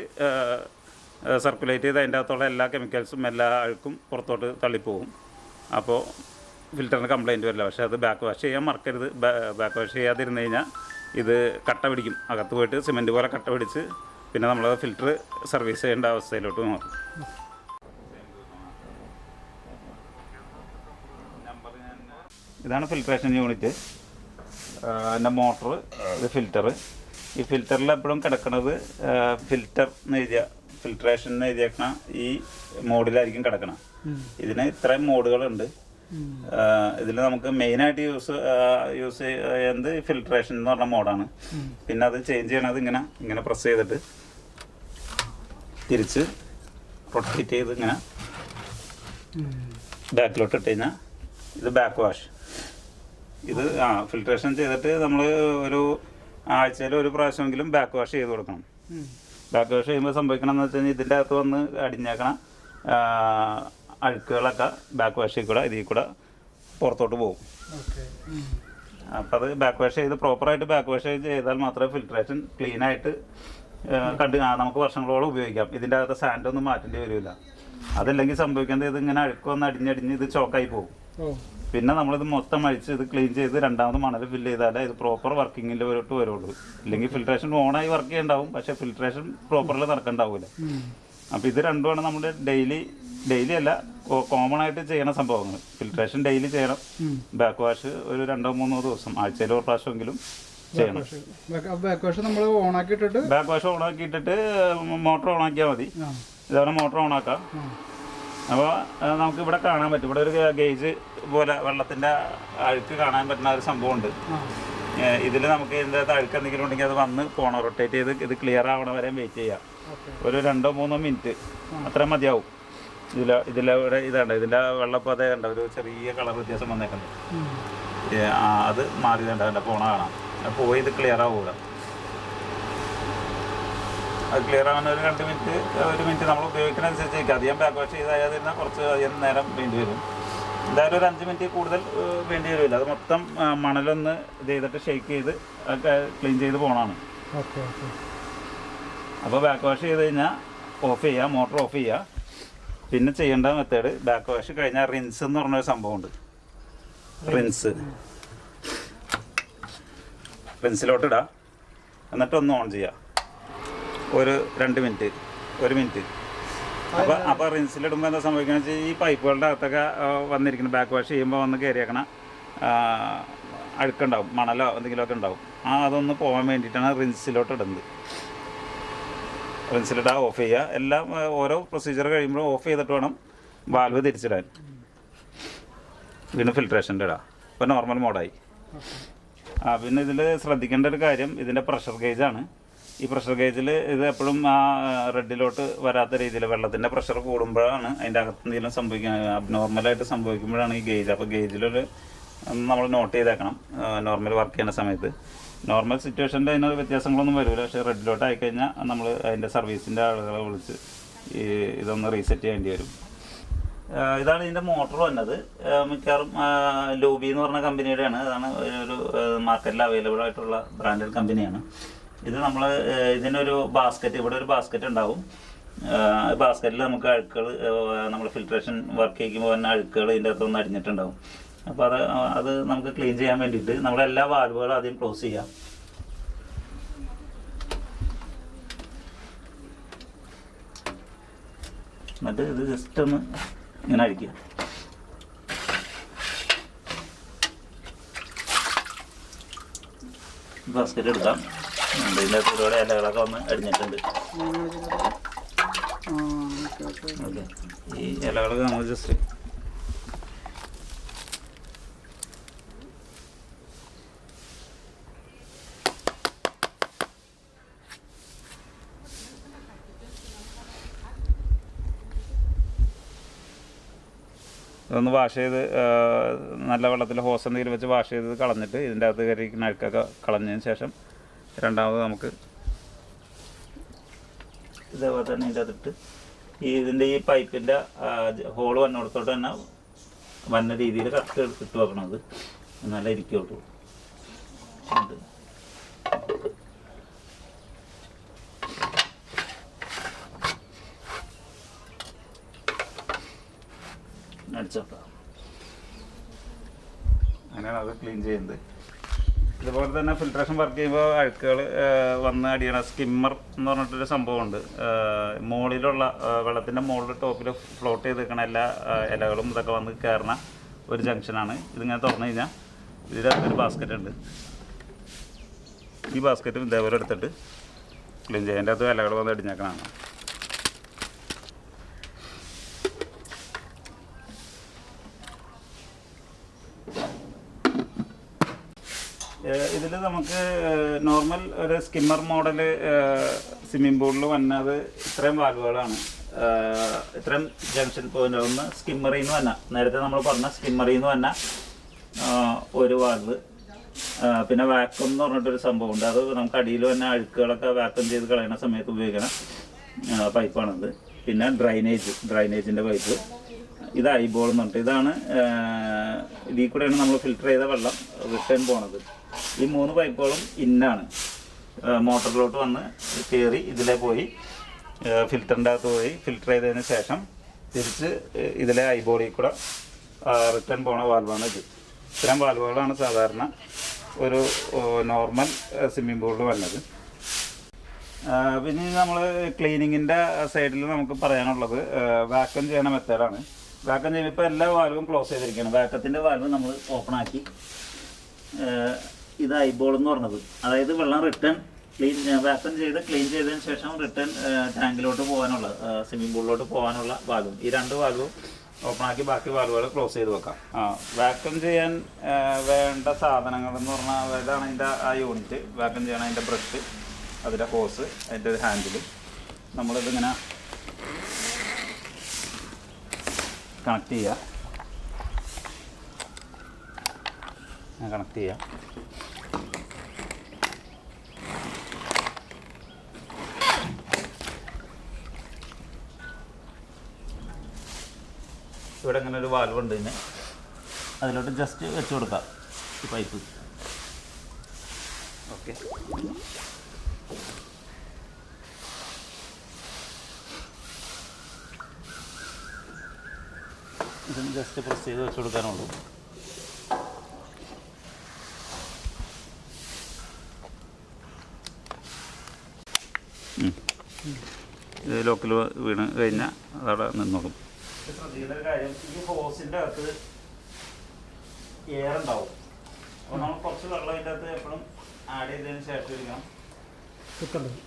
സർക്കുലേറ്റ് ചെയ്ത് അതിന്റെ അകത്തുള്ള എല്ലാ കെമിക്കൽസും എല്ലാ അഴുക്കും പുറത്തോട്ട് തള്ളിപ്പോകും. അപ്പോൾ ഫിൽറ്ററിന് കംപ്ലൈന്റ് വരില്ല. പക്ഷേ അത് ബാക്ക് വാഷ് ചെയ്യാൻ മറക്കരുത്. ബാക്ക് വാഷ് ചെയ്യാതിരുന്നു കഴിഞ്ഞാൽ ഇത് കട്ട പിടിക്കും. അകത്ത് പോയിട്ട് സിമെന്റ് പോലെ കട്ട പിടിച്ച് പിന്നെ നമ്മൾ ഫിൽറ്റർ സർവീസ് ചെയ്യേണ്ട അവസ്ഥയിലോട്ട് മാറും. ഇതാണ് ഫിൽട്രേഷൻ യൂണിറ്റ് എന്റെ മോട്ടർ ഇത് ഫിൽറ്റർ ഈ ഫിൽറ്ററിൽ എപ്പോഴും കിടക്കുന്നത് ഫിൽറ്റർ എന്ന് എഴുതിയ ഫിൽട്രേഷൻ എഴുതിയേക്കണ ഈ മോഡിലായിരിക്കും കിടക്കണം ഇതിന് ഇത്രയും മോഡുകളുണ്ട് ഇതിൽ നമുക്ക് മെയിനായിട്ട് യൂസ് യൂസ് ചെയ്യുന്നത് ഫിൽട്രേഷൻ എന്ന് പറഞ്ഞ മോഡാണ് പിന്നെ അത് ചേഞ്ച് ചെയ്യണത് ഇങ്ങനെ ഇങ്ങനെ പ്രസ് ചെയ്തിട്ട് തിരിച്ച് റൊട്ടേറ്റ് ചെയ്ത് ഇങ്ങനെ ബാക്കിലോട്ട് ഇട്ട് കഴിഞ്ഞാൽ ഇത് ബാക്ക് വാഷ് ഇത് ആ ഫിൽട്രേഷൻ ചെയ്തിട്ട് നമ്മൾ ഒരു ആഴ്ചയിൽ ഒരു പ്രാവശ്യമെങ്കിലും ബാക്ക് വാഷ് ചെയ്ത് കൊടുക്കണം. ബാക്ക് ചെയ്യുമ്പോൾ സംഭവിക്കണമെന്ന് വെച്ച് കഴിഞ്ഞാൽ ഇതിന്റെ അകത്ത് വന്ന് അടിഞ്ഞേക്കണ അഴുക്കുകളൊക്കെ ബാക്ക് വാഷിൽ കൂടെ ഇതിൽ കൂടെ പുറത്തോട്ട് പോകും. അപ്പോൾ അപ്പം അത് ബാക്ക് വാഷ് ചെയ്ത് പ്രോപ്പറായിട്ട് ബാക്ക് വാഷ് ചെയ്താൽ മാത്രമേ ഫിൽട്രേഷൻ ക്ലീനായിട്ട് കണ്ട് നമുക്ക് വർഷങ്ങളോളം ഉപയോഗിക്കാം. ഇതിന്റെ അകത്ത് സാൻഡൊന്നും മാറ്റേണ്ടി വരില്ല അതല്ലെങ്കിൽ സംഭവിക്കുന്നത് ഇത് ഇങ്ങനെ അഴുക്ക് വന്ന് അടിഞ്ഞടിഞ്ഞ് ഇത് ചോക്കായി പോകും. പിന്നെ നമ്മളിത് മൊത്തം അഴിച്ച് ഇത് ക്ലീൻ ചെയ്ത് രണ്ടാമത് മണൽ ഫില്ല് ചെയ്താലേ ഇത് പ്രോപ്പർ വർക്കിങ്ങിലോട്ട് വരുള്ളൂ. ഇല്ലെങ്കിൽ ഫിൽട്രേഷൻ ഓണായി വർക്ക് ചെയ്യണ്ടാവും. പക്ഷെ ഫിൽട്രേഷൻ പ്രോപ്പറിൽ നടക്കണ്ടാവൂല. അപ്പോൾ ഇത് രണ്ടുമാണ് നമ്മുടെ ഡെയിലി ഡെയിലി അല്ല കോമൺ ആയിട്ട് ചെയ്യണ സംഭവങ്ങൾ ഫിൽട്രേഷൻ ഡെയിലി ചെയ്യണം. ബാക്ക് വാഷ് ഒരു രണ്ടോ മൂന്നോ ദിവസം ആഴ്ചയിൽ ഒരു പ്രാവശ്യമെങ്കിലും ചെയ്യണം. ബാക്ക് വാഷ് നമ്മൾ ഓണാക്കി ഇട്ടിട്ട് ബാക്ക് വാഷ് ഓണാക്കി ഇട്ടിട്ട് മോട്ടോർ ഓണാക്കിയാൽ മതി. ആ. ഇതവരെ മോട്ടർ ഓണാക്കാം. അപ്പോൾ നമുക്ക് ഇവിടെ കാണാൻ പറ്റും. ഇവിടെ ഒരു ഗേജ് പോലെ വെള്ളത്തിന്റെ അഴുക്ക് കാണാൻ പറ്റുന്ന ഒരു സംഭവമുണ്ട്. ഇതിൽ നമുക്ക് ഇതിന്റെ അഴുക്ക് എന്തെങ്കിലും ഉണ്ടെങ്കിൽ അത് വന്ന് പോകണം റൊട്ടേറ്റ് ചെയ്ത് ഇത് ക്ലിയർ ആവണ വരെ വെയിറ്റ് ചെയ്യാം. ഒരു രണ്ടോ മൂന്നോ മിനിറ്റ് അത്ര മതിയാവും. ഇതില ഇതില ഇതാണ്ട് ഇതിന്റെ വെള്ളപ്പോൾ അതേ കണ്ട? ഒരു ചെറിയ കളർ വ്യത്യാസം വന്നേക്കുന്നുണ്ട് അത് മാറി കണ്ട? പോണ കാണാം. പോയി ഇത് ക്ലിയർ ആവൂല. അത് ക്ലിയർ ആകുന്ന ഒരു രണ്ട് മിനിറ്റ് ഒരു മിനിറ്റ് നമ്മൾ ഉപയോഗിക്കുന്ന അനുസരിച്ച് അധികം ബാക്ക് വാഷ് ചെയ്താൽ തന്നെ കുറച്ച് അധികം നേരം വേണ്ടി വരും. എന്തായാലും ഒരു അഞ്ച് മിനിറ്റ് കൂടുതൽ വേണ്ടി വരില്ല. അത് മൊത്തം മണലൊന്ന് ഇത് ചെയ്തിട്ട് ഷെയ്ക്ക് ചെയ്ത് ക്ലീൻ ചെയ്ത് പോകണമാണ് അപ്പോൾ ബാക്ക് വാഷ് ചെയ്ത് കഴിഞ്ഞാൽ ഓഫ് ചെയ്യുക മോട്ടർ ഓഫ് ചെയ്യുക പിന്നെ ചെയ്യേണ്ട മെത്തേഡ് ബാക്ക് വാഷ് കഴിഞ്ഞാൽ റിൻസ് എന്ന് പറഞ്ഞൊരു സംഭവമുണ്ട്. റിൻസ് റിൻസിലോട്ടിടാം എന്നിട്ട് ഒന്ന് ഓൺ ചെയ്യുക ഒരു രണ്ട് മിനിറ്റ് ഒരു മിനിറ്റ്. അപ്പോൾ അപ്പോൾ റിൻസിലിടുമ്പോൾ എന്താ സംഭവിക്കുന്നത് വെച്ചാൽ ഈ പൈപ്പുകളുടെ അകത്തൊക്കെ വന്നിരിക്കുന്ന ബാക്ക് വാഷ് ചെയ്യുമ്പോൾ വന്ന് കയറിയേക്കണ അഴുക്കുണ്ടാവും മണലോ എന്തെങ്കിലുമൊക്കെ ഉണ്ടാവും. ആ അതൊന്ന് പോകാൻ വേണ്ടിയിട്ടാണ് റിൻസിലോട്ട് ഇടുന്നത്. റിൻസിലിടുക ഓഫ് ചെയ്യുക എല്ലാം ഓരോ പ്രൊസീജിയർ കഴിയുമ്പോഴും ഓഫ് ചെയ്തിട്ട് വേണം വാൽവ് തിരിച്ചിടാൻ. വീണ്ടും ഫിൽട്രേഷന്റെ ഇടാം. ഇപ്പോൾ നോർമൽ മോഡായി ആ പിന്നെ ഇതിൽ ശ്രദ്ധിക്കേണ്ട ഒരു കാര്യം ഇതിന്റെ പ്രഷർ ഗേജാണ് ഈ പ്രഷർ ഗേജിൽ ഇത് എപ്പോഴും ആ റെഡിലോട്ട് വരാത്ത രീതിയിൽ വെള്ളത്തിന്റെ പ്രഷർ കൂടുമ്പോഴാണ് അതിന്റെ അകത്ത് എന്തെങ്കിലും സംഭവിക്കുക അബ്നോർമലായിട്ട് സംഭവിക്കുമ്പോഴാണ് ഈ ഗേജ് അപ്പോൾ ഗേജിലൊരു നമ്മൾ നോട്ട് ചെയ്തേക്കണം. നോർമൽ വർക്ക് ചെയ്യുന്ന സമയത്ത്. നോർമൽ സിറ്റുവേഷനിൽ അതിനൊരു വ്യത്യാസങ്ങളൊന്നും വരില്ല പക്ഷേ റെഡിലോട്ട് ആയിക്കഴിഞ്ഞാൽ നമ്മൾ അതിന്റെ സർവീസിന്റെ ആളുകളെ വിളിച്ച് ഈ ഇതൊന്ന് റീസെറ്റ് ചെയ്യേണ്ടി വരും. ഇതാണ് ഇതിന്റെ മോട്ടർ വന്നത്. മിക്കവാറും ലൂബി എന്ന് പറഞ്ഞ കമ്പനിയുടെയാണ് അതാണ് ഒരു മാർക്കറ്റിൽ അവൈലബിൾ ആയിട്ടുള്ള ബ്രാൻഡഡ് കമ്പനിയാണ് ഇത് നമ്മൾ ഇതിനൊരു ബാസ്ക്കറ്റ് ഇവിടെ ഒരു ബാസ്ക്കറ്റ് ഉണ്ടാവും. ബാസ്ക്കറ്റിൽ നമുക്ക് അഴുക്കുകൾ നമ്മൾ ഫിൽട്രേഷൻ വർക്ക് ചെയ്യുമ്പോൾ തന്നെ അഴുക്കുകൾ ഇതിന്റെ അകത്തൊന്ന് അടിഞ്ഞിട്ടുണ്ടാവും. അപ്പോൾ അത് അത് നമുക്ക് ക്ലീൻ ചെയ്യാൻ വേണ്ടിയിട്ട് നമ്മുടെ എല്ലാ വാൽവുകളും ആദ്യം ക്ലോസ് ചെയ്യാം. എന്നിട്ട് ഇത് ജസ്റ്റ് ഒന്ന് ഇങ്ങനെ അഴിക്കുക ബാസ്ക്കറ്റ് എടുക്കാം. ഇതിന്റെ കൂടെ ഇലകളൊക്കെ ഒന്ന് അടിഞ്ഞിട്ടുണ്ട്. ഓക്കെ ഈ ഇലകളൊക്കെ നമ്മൾ ജസ്റ്റ് ഇതൊന്ന് വാഷ് ചെയ്ത് നല്ല വെള്ളത്തിൽ ഹോസ് എന്തെങ്കിലും വെച്ച് വാഷ് ചെയ്ത് കളഞ്ഞിട്ട് ഇതിന്റെ അകത്ത് കയറി നഴുക്കൊക്കെ കളഞ്ഞതിന് ശേഷം രണ്ടാമത് നമുക്ക് ഇതേപോലെ തന്നെ ഇതിന്റെ അതിട്ട് ഈ ഇതിന്റെ ഈ പൈപ്പിന്റെ ഹോൾ വന്നിടത്തോട്ട് തന്നെ വന്ന രീതിയിൽ കറക്റ്റ് എടുത്തിട്ട് വെക്കണം അത്. എന്നാലേ ഇരിക്കുള്ളൂ. അടിച്ചോക്കാം. അങ്ങനെയാണ് അത് ക്ലീൻ ചെയ്യുന്നത്. ഇതുപോലെ തന്നെ ഫിൽട്രേഷൻ വർക്ക് ചെയ്യുമ്പോൾ അഴുക്കുകൾ വന്ന് അടിയണ സ്കിമ്മർ എന്ന് പറഞ്ഞിട്ടൊരു സംഭവമുണ്ട്. മുകളിലുള്ള വെള്ളത്തിന്റെ മുകളിൽ ടോപ്പിൽ ഫ്ലോട്ട് ചെയ്ത് നിൽക്കുന്ന എല്ലാ ഇലകളും ഇതൊക്കെ വന്ന് കയറുന്ന ഒരു ജംഗ്ഷനാണ്. ഇതിങ്ങനെ തുറന്നു കഴിഞ്ഞാൽ ഇതിലൊരു ബാസ്ക്കറ്റ് ഉണ്ട്. ഈ ബാസ്ക്കറ്റും ഇതേപോലെ എടുത്തിട്ട് ക്ലീൻ ചെയ്യാം. അതിന്റെ അകത്ത് ഇലകൾ വന്ന് ഇടിഞ്ഞേക്കണതാണ് ഇതിൽ നമുക്ക് നോർമൽ ഒരു സ്കിമ്മർ മോഡൽ സ്വിമ്മിംഗ് പൂളിൽ വന്നത് ഇത്രയും വാൽവുകളാണ് ഇത്രയും ജംഗ്ഷൻ പോയിന്റ് ഒന്ന് സ്കിമ്മറിൽ നിന്ന് വന്ന നേരത്തെ നമ്മൾ പറഞ്ഞ സ്കിമ്മറിൽ നിന്ന് വന്ന ഒരു വാൽവ് പിന്നെ വാക്വം എന്ന് പറഞ്ഞിട്ടൊരു സംഭവമുണ്ട്. അത് നമുക്ക് അടിയിൽ വന്ന അഴുക്കുകളൊക്കെ വാക്വം ചെയ്ത് കളയുന്ന സമയത്ത് ഉപയോഗിക്കണം. പൈപ്പാണത് പിന്നെ ഡ്രൈനേജ് ഡ്രൈനേജിന്റെ പൈപ്പ് ഇത് ഐബോൾ എന്ന് പറഞ്ഞിട്ട് ഇതാണ് ഇതിൽ കൂടെയാണ് നമ്മൾ ഫിൽറ്റർ ചെയ്ത വെള്ളം റിട്ടേൺ പോണത്. ഈ മൂന്ന് പൈപ്പുകളും ഇന്നാണ്. മോട്ടറിലോട്ട് വന്ന് കയറി ഇതിലെ പോയി. ഫിൽറ്ററിന്റെ അകത്ത് പോയി. ഫിൽറ്റർ ചെയ്തതിന് ശേഷം തിരിച്ച് ഇതിലെ ഐബോളിൽ കൂടെ റിട്ടേൺ പോണ വാൽവാണ് ഇത്. ഇത്തരം വാൽവുകളാണ് സാധാരണ ഒരു നോർമൽ സ്വിമ്മിംഗ് പൂളിൽ വന്നത്. പിന്നെ നമ്മൾ ക്ലീനിങ്ങിന്റെ സൈഡിൽ നമുക്ക് പറയാനുള്ളത് വാക്കം ചെയ്യണ മെത്തേഡാണ്. വാക്കം ചെയ്യുമ്പോൾ എല്ലാ വാൽവും ക്ലോസ് ചെയ്തിരിക്കുകയാണ്. വാക്കത്തിന്റെ വാൽവ് നമ്മൾ ഓപ്പൺ ആക്കി ഇത് ഐബോൾ എന്ന് പറഞ്ഞത്. അതായത് വെള്ളം റിട്ടേൺ ക്ലീൻ വാപ്പൻ ചെയ്ത് ക്ലീൻ ചെയ്തതിന് ശേഷം റിട്ടേൺ ടാങ്കിലോട്ട് പോകാനുള്ള സ്വിമ്മിംഗ് പൂളിലോട്ട് പോകാനുള്ള വാൽവും ഈ രണ്ട് വാൽവും ഓപ്പൺ ആക്കി ബാക്കി വാൽവുകൾ ക്ലോസ് ചെയ്ത് വെക്കാം. ആ വാക്കം ചെയ്യാൻ വേണ്ട സാധനങ്ങൾ എന്ന് പറഞ്ഞാൽ ഇതാണ് അതിന്റെ ആ യൂണിറ്റ് വാക്വം ചെയ്യാൻ അതിന്റെ ബ്രഷ് അതിന്റെ ഹോസ് അതിന്റെ ഒരു ഹാൻഡിൽ നമ്മളിതിങ്ങനെ കണക്ട് ചെയ്യുക കണക്ട് ചെയ്യുക ഇവിടെ ഇങ്ങനെ ഒരു വാൽവ് ഉണ്ട് ഇതിന്. അതിലോട്ട് ജസ്റ്റ് വെച്ച് കൊടുക്കാം ഈ പൈപ്പ് ഓക്കെ ഇതും ജസ്റ്റ് പ്രസ് ചെയ്ത് വെച്ച് കൊടുക്കാനുള്ളൂ. ഇത് ലോക്കിൽ വീണ് കഴിഞ്ഞാൽ അതവിടെ നിന്നോളും. ശ്രദ്ധിക്കേണ്ട ഒരു കാര്യം ഈ ഹോസിന്റെ അകത്ത് എയർ ഉണ്ടാവും അപ്പോൾ നമ്മൾ കുറച്ച് വെള്ളം ഇതിന്റെ അകത്ത് എപ്പോഴും ആഡ് ചെയ്തതിന് ശേഷം ഇരിക്കണം.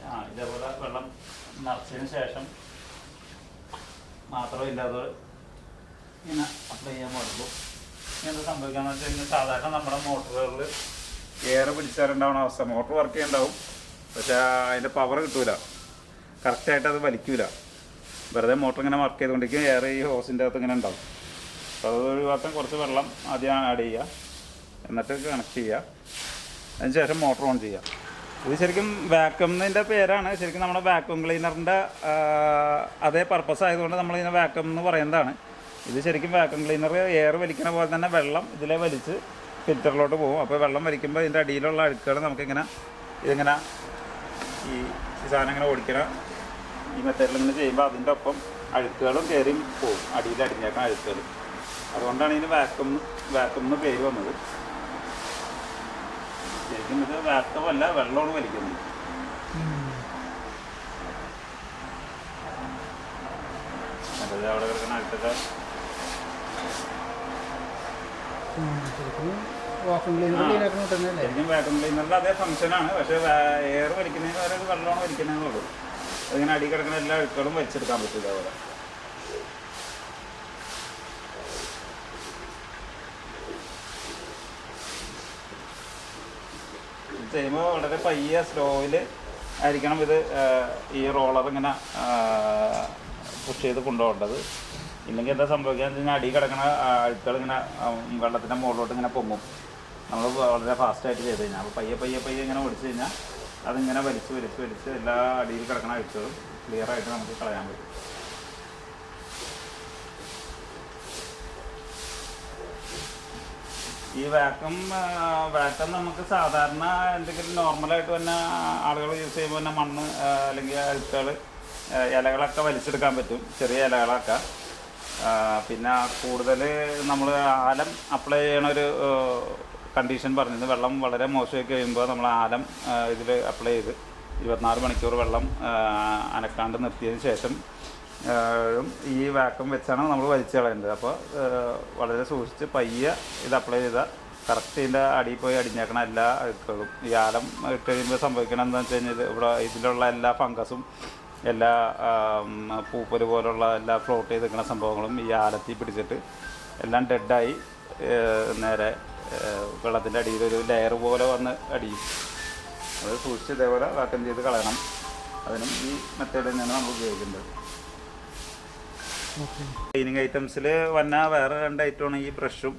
ആ ഇതേപോലെ വെള്ളം നിറച്ചതിന് ശേഷം മാത്രം ഇല്ലാതെ ഇങ്ങനെ അപ്ലൈ ചെയ്യാൻ പാടുള്ളൂ. ഇങ്ങനെ സംഭവിക്കാന്ന് വെച്ച് കഴിഞ്ഞാൽ സാധാരണ നമ്മുടെ മോട്ടറുകളിൽ എയർ പിടിച്ചാലുണ്ടാവുന്ന അവസ്ഥ. മോട്ടർ വർക്ക് ചെയ്യണ്ടാവും. പക്ഷേ അതിന്റെ പവർ കിട്ടൂല. കറക്റ്റായിട്ട് അത് വലിക്കൂല. വെറുതെ മോട്ടർ ഇങ്ങനെ വർക്ക് ചെയ്തുകൊണ്ടിരിക്കും എയർ ഈ ഹോസിന്റെ അകത്ത് ഇങ്ങനെ ഉണ്ടാവും. അപ്പോൾ അത് ഒഴിവാക്കാൻ കുറച്ച് വെള്ളം ആദ്യം ആഡ് ചെയ്യുക എന്നിട്ട് കണക്ട് ചെയ്യുക. അതിന് ശേഷം മോട്ടർ ഓൺ ചെയ്യുക. ഇത് ശരിക്കും വാക്വംന്നിന്റെ പേരാണ്. ശരിക്കും നമ്മുടെ വാക്വം ക്ലീനറിന്റെ അതേ പർപ്പസ് ആയതുകൊണ്ട് നമ്മളിതിനെ വാക്വം എന്ന് പറയുന്നതാണ്. ഇത് ശരിക്കും വാക്വം ക്ലീനർ എയർ വലിക്കുന്ന പോലെ തന്നെ വെള്ളം ഇതിലെ വലിച്ച് ഫിൽറ്ററിലോട്ട് പോകും. അപ്പോൾ വെള്ളം വലിക്കുമ്പോൾ ഇതിന്റെ അടിയിലുള്ള അഴുക്കുകൾ നമുക്കിങ്ങനെ ഇതിങ്ങനെ ഈ സാധനം ഇങ്ങനെ ഓടിക്കണ ഈ മെത്തേഡിൽ ഇങ്ങനെ ചെയ്യുമ്പോൾ അതിന്റെ ഒപ്പം അഴുക്കുകളും കയറി പോകും. അടിയിൽ അടിഞ്ഞേക്കാൻ അഴുക്കുകൾ. അതുകൊണ്ടാണ് ഇതിന് വാക്കം വാക്കം എന്ന് പേര് വന്നത്. ശരിക്കും ഇത് വാക്കമല്ല വെള്ളമാണ് വലിക്കുന്നത്. അതായത് അവിടെ കിടക്കുന്ന ശരിക്കും അതേ ഫംഗ്ഷനാണ് പക്ഷേ എയർ വലിക്കുന്നതിന് വേറെ വെള്ളമാണ് വലിക്കുന്നതെന്നുള്ളൂ. അതിങ്ങനെ അടി കിടക്കുന്ന എല്ലാ അഴുക്കുകളും വലിച്ചെടുക്കാൻ പറ്റില്ല അവിടെ ഇത് ചെയ്യുമ്പോൾ വളരെ പയ്യ സ്ലോയിൽ ആയിരിക്കണം ഇത് ഈ റോളർ ഇങ്ങനെ പുഷ് ചെയ്ത് കൊണ്ടുപോകേണ്ടത്. ഇല്ലെങ്കിൽ എന്താ സംഭവിക്കുക വെച്ചാൽ അടി കിടക്കുന്ന അഴുക്കൾ ഇങ്ങനെ വെള്ളത്തിന്റെ മുകളിലോട്ട് ഇങ്ങനെ പൊങ്ങും. നമ്മൾ വളരെ ഫാസ്റ്റായിട്ട് ചെയ്ത് കഴിഞ്ഞാൽ അപ്പോൾ പയ്യെ പയ്യെ പയ്യെ ഇങ്ങനെ ഓടിച്ചു കഴിഞ്ഞാൽ അതിങ്ങനെ വലിച്ച് വലിച്ച് വലിച്ച് എല്ലാ അടിയിൽ കിടക്കണ അഴിച്ചതും ക്ലിയർ ആയിട്ട് നമുക്ക് കളയാൻ പറ്റും. ഈ വാക്കം വാക്കം നമുക്ക് സാധാരണ എന്തെങ്കിലും നോർമലായിട്ട് തന്നെ ആളുകൾ യൂസ് ചെയ്യുമ്പോൾ തന്നെ മണ്ണ് അല്ലെങ്കിൽ അഴുക്കുകൾ ഇലകളൊക്കെ വലിച്ചെടുക്കാൻ പറ്റും. ചെറിയ ഇലകളൊക്കെ. പിന്നെ കൂടുതൽ നമ്മൾ ആലം അപ്ലൈ ചെയ്യണ ഒരു കണ്ടീഷൻ പറഞ്ഞത് വെള്ളം വളരെ മോശമായി കഴിയുമ്പോൾ നമ്മൾ ആലം ഇതിൽ അപ്ലൈ ചെയ്ത് ഇരുപത്തിനാല് മണിക്കൂർ വെള്ളം അനക്കാണ്ട് നിർത്തിയതിന് ശേഷം ഈ വാക്കം വെച്ചാണ് നമ്മൾ വലിച്ചു കളയേണ്ടത് അപ്പോൾ വളരെ സൂക്ഷിച്ച് പയ്യെ ഇത് അപ്ലൈ ചെയ്താൽ കറക്റ്റ് ഇതിന്റെ അടിയിൽ പോയി അടിഞ്ഞേക്കണ എല്ലാ അഴുക്കുകളും. ഈ ആലം ഇട്ട് കഴിയുമ്പോൾ സംഭവിക്കണം എന്താണെന്ന് വെച്ച് കഴിഞ്ഞാൽ ഇവിടെ ഇതിലുള്ള എല്ലാ ഫംഗസും എല്ലാ പൂപ്പൽ പോലുള്ള എല്ലാ ഫ്ലോട്ട് ചെയ്ത് നിൽക്കുന്ന സംഭവങ്ങളും ഈ ആലത്തിൽ പിടിച്ചിട്ട് എല്ലാം ഡെഡായി നേരെ വെള്ളത്തിന്റെ അടിയിൽ ഒരു ലെയർ പോലെ വന്ന് അടിയും. അത് സൂക്ഷിച്ച് ഇതേപോലെ വാക്കം ചെയ്ത് കളയണം. അതിനും ഈ മെത്തേഡ് തന്നെയാണ് നമ്മൾ ഉപയോഗിക്കേണ്ടത് ക്ലീനിങ് ഐറ്റംസിൽ വന്ന വേറെ രണ്ട് ഐറ്റമാണ് ഈ ബ്രഷും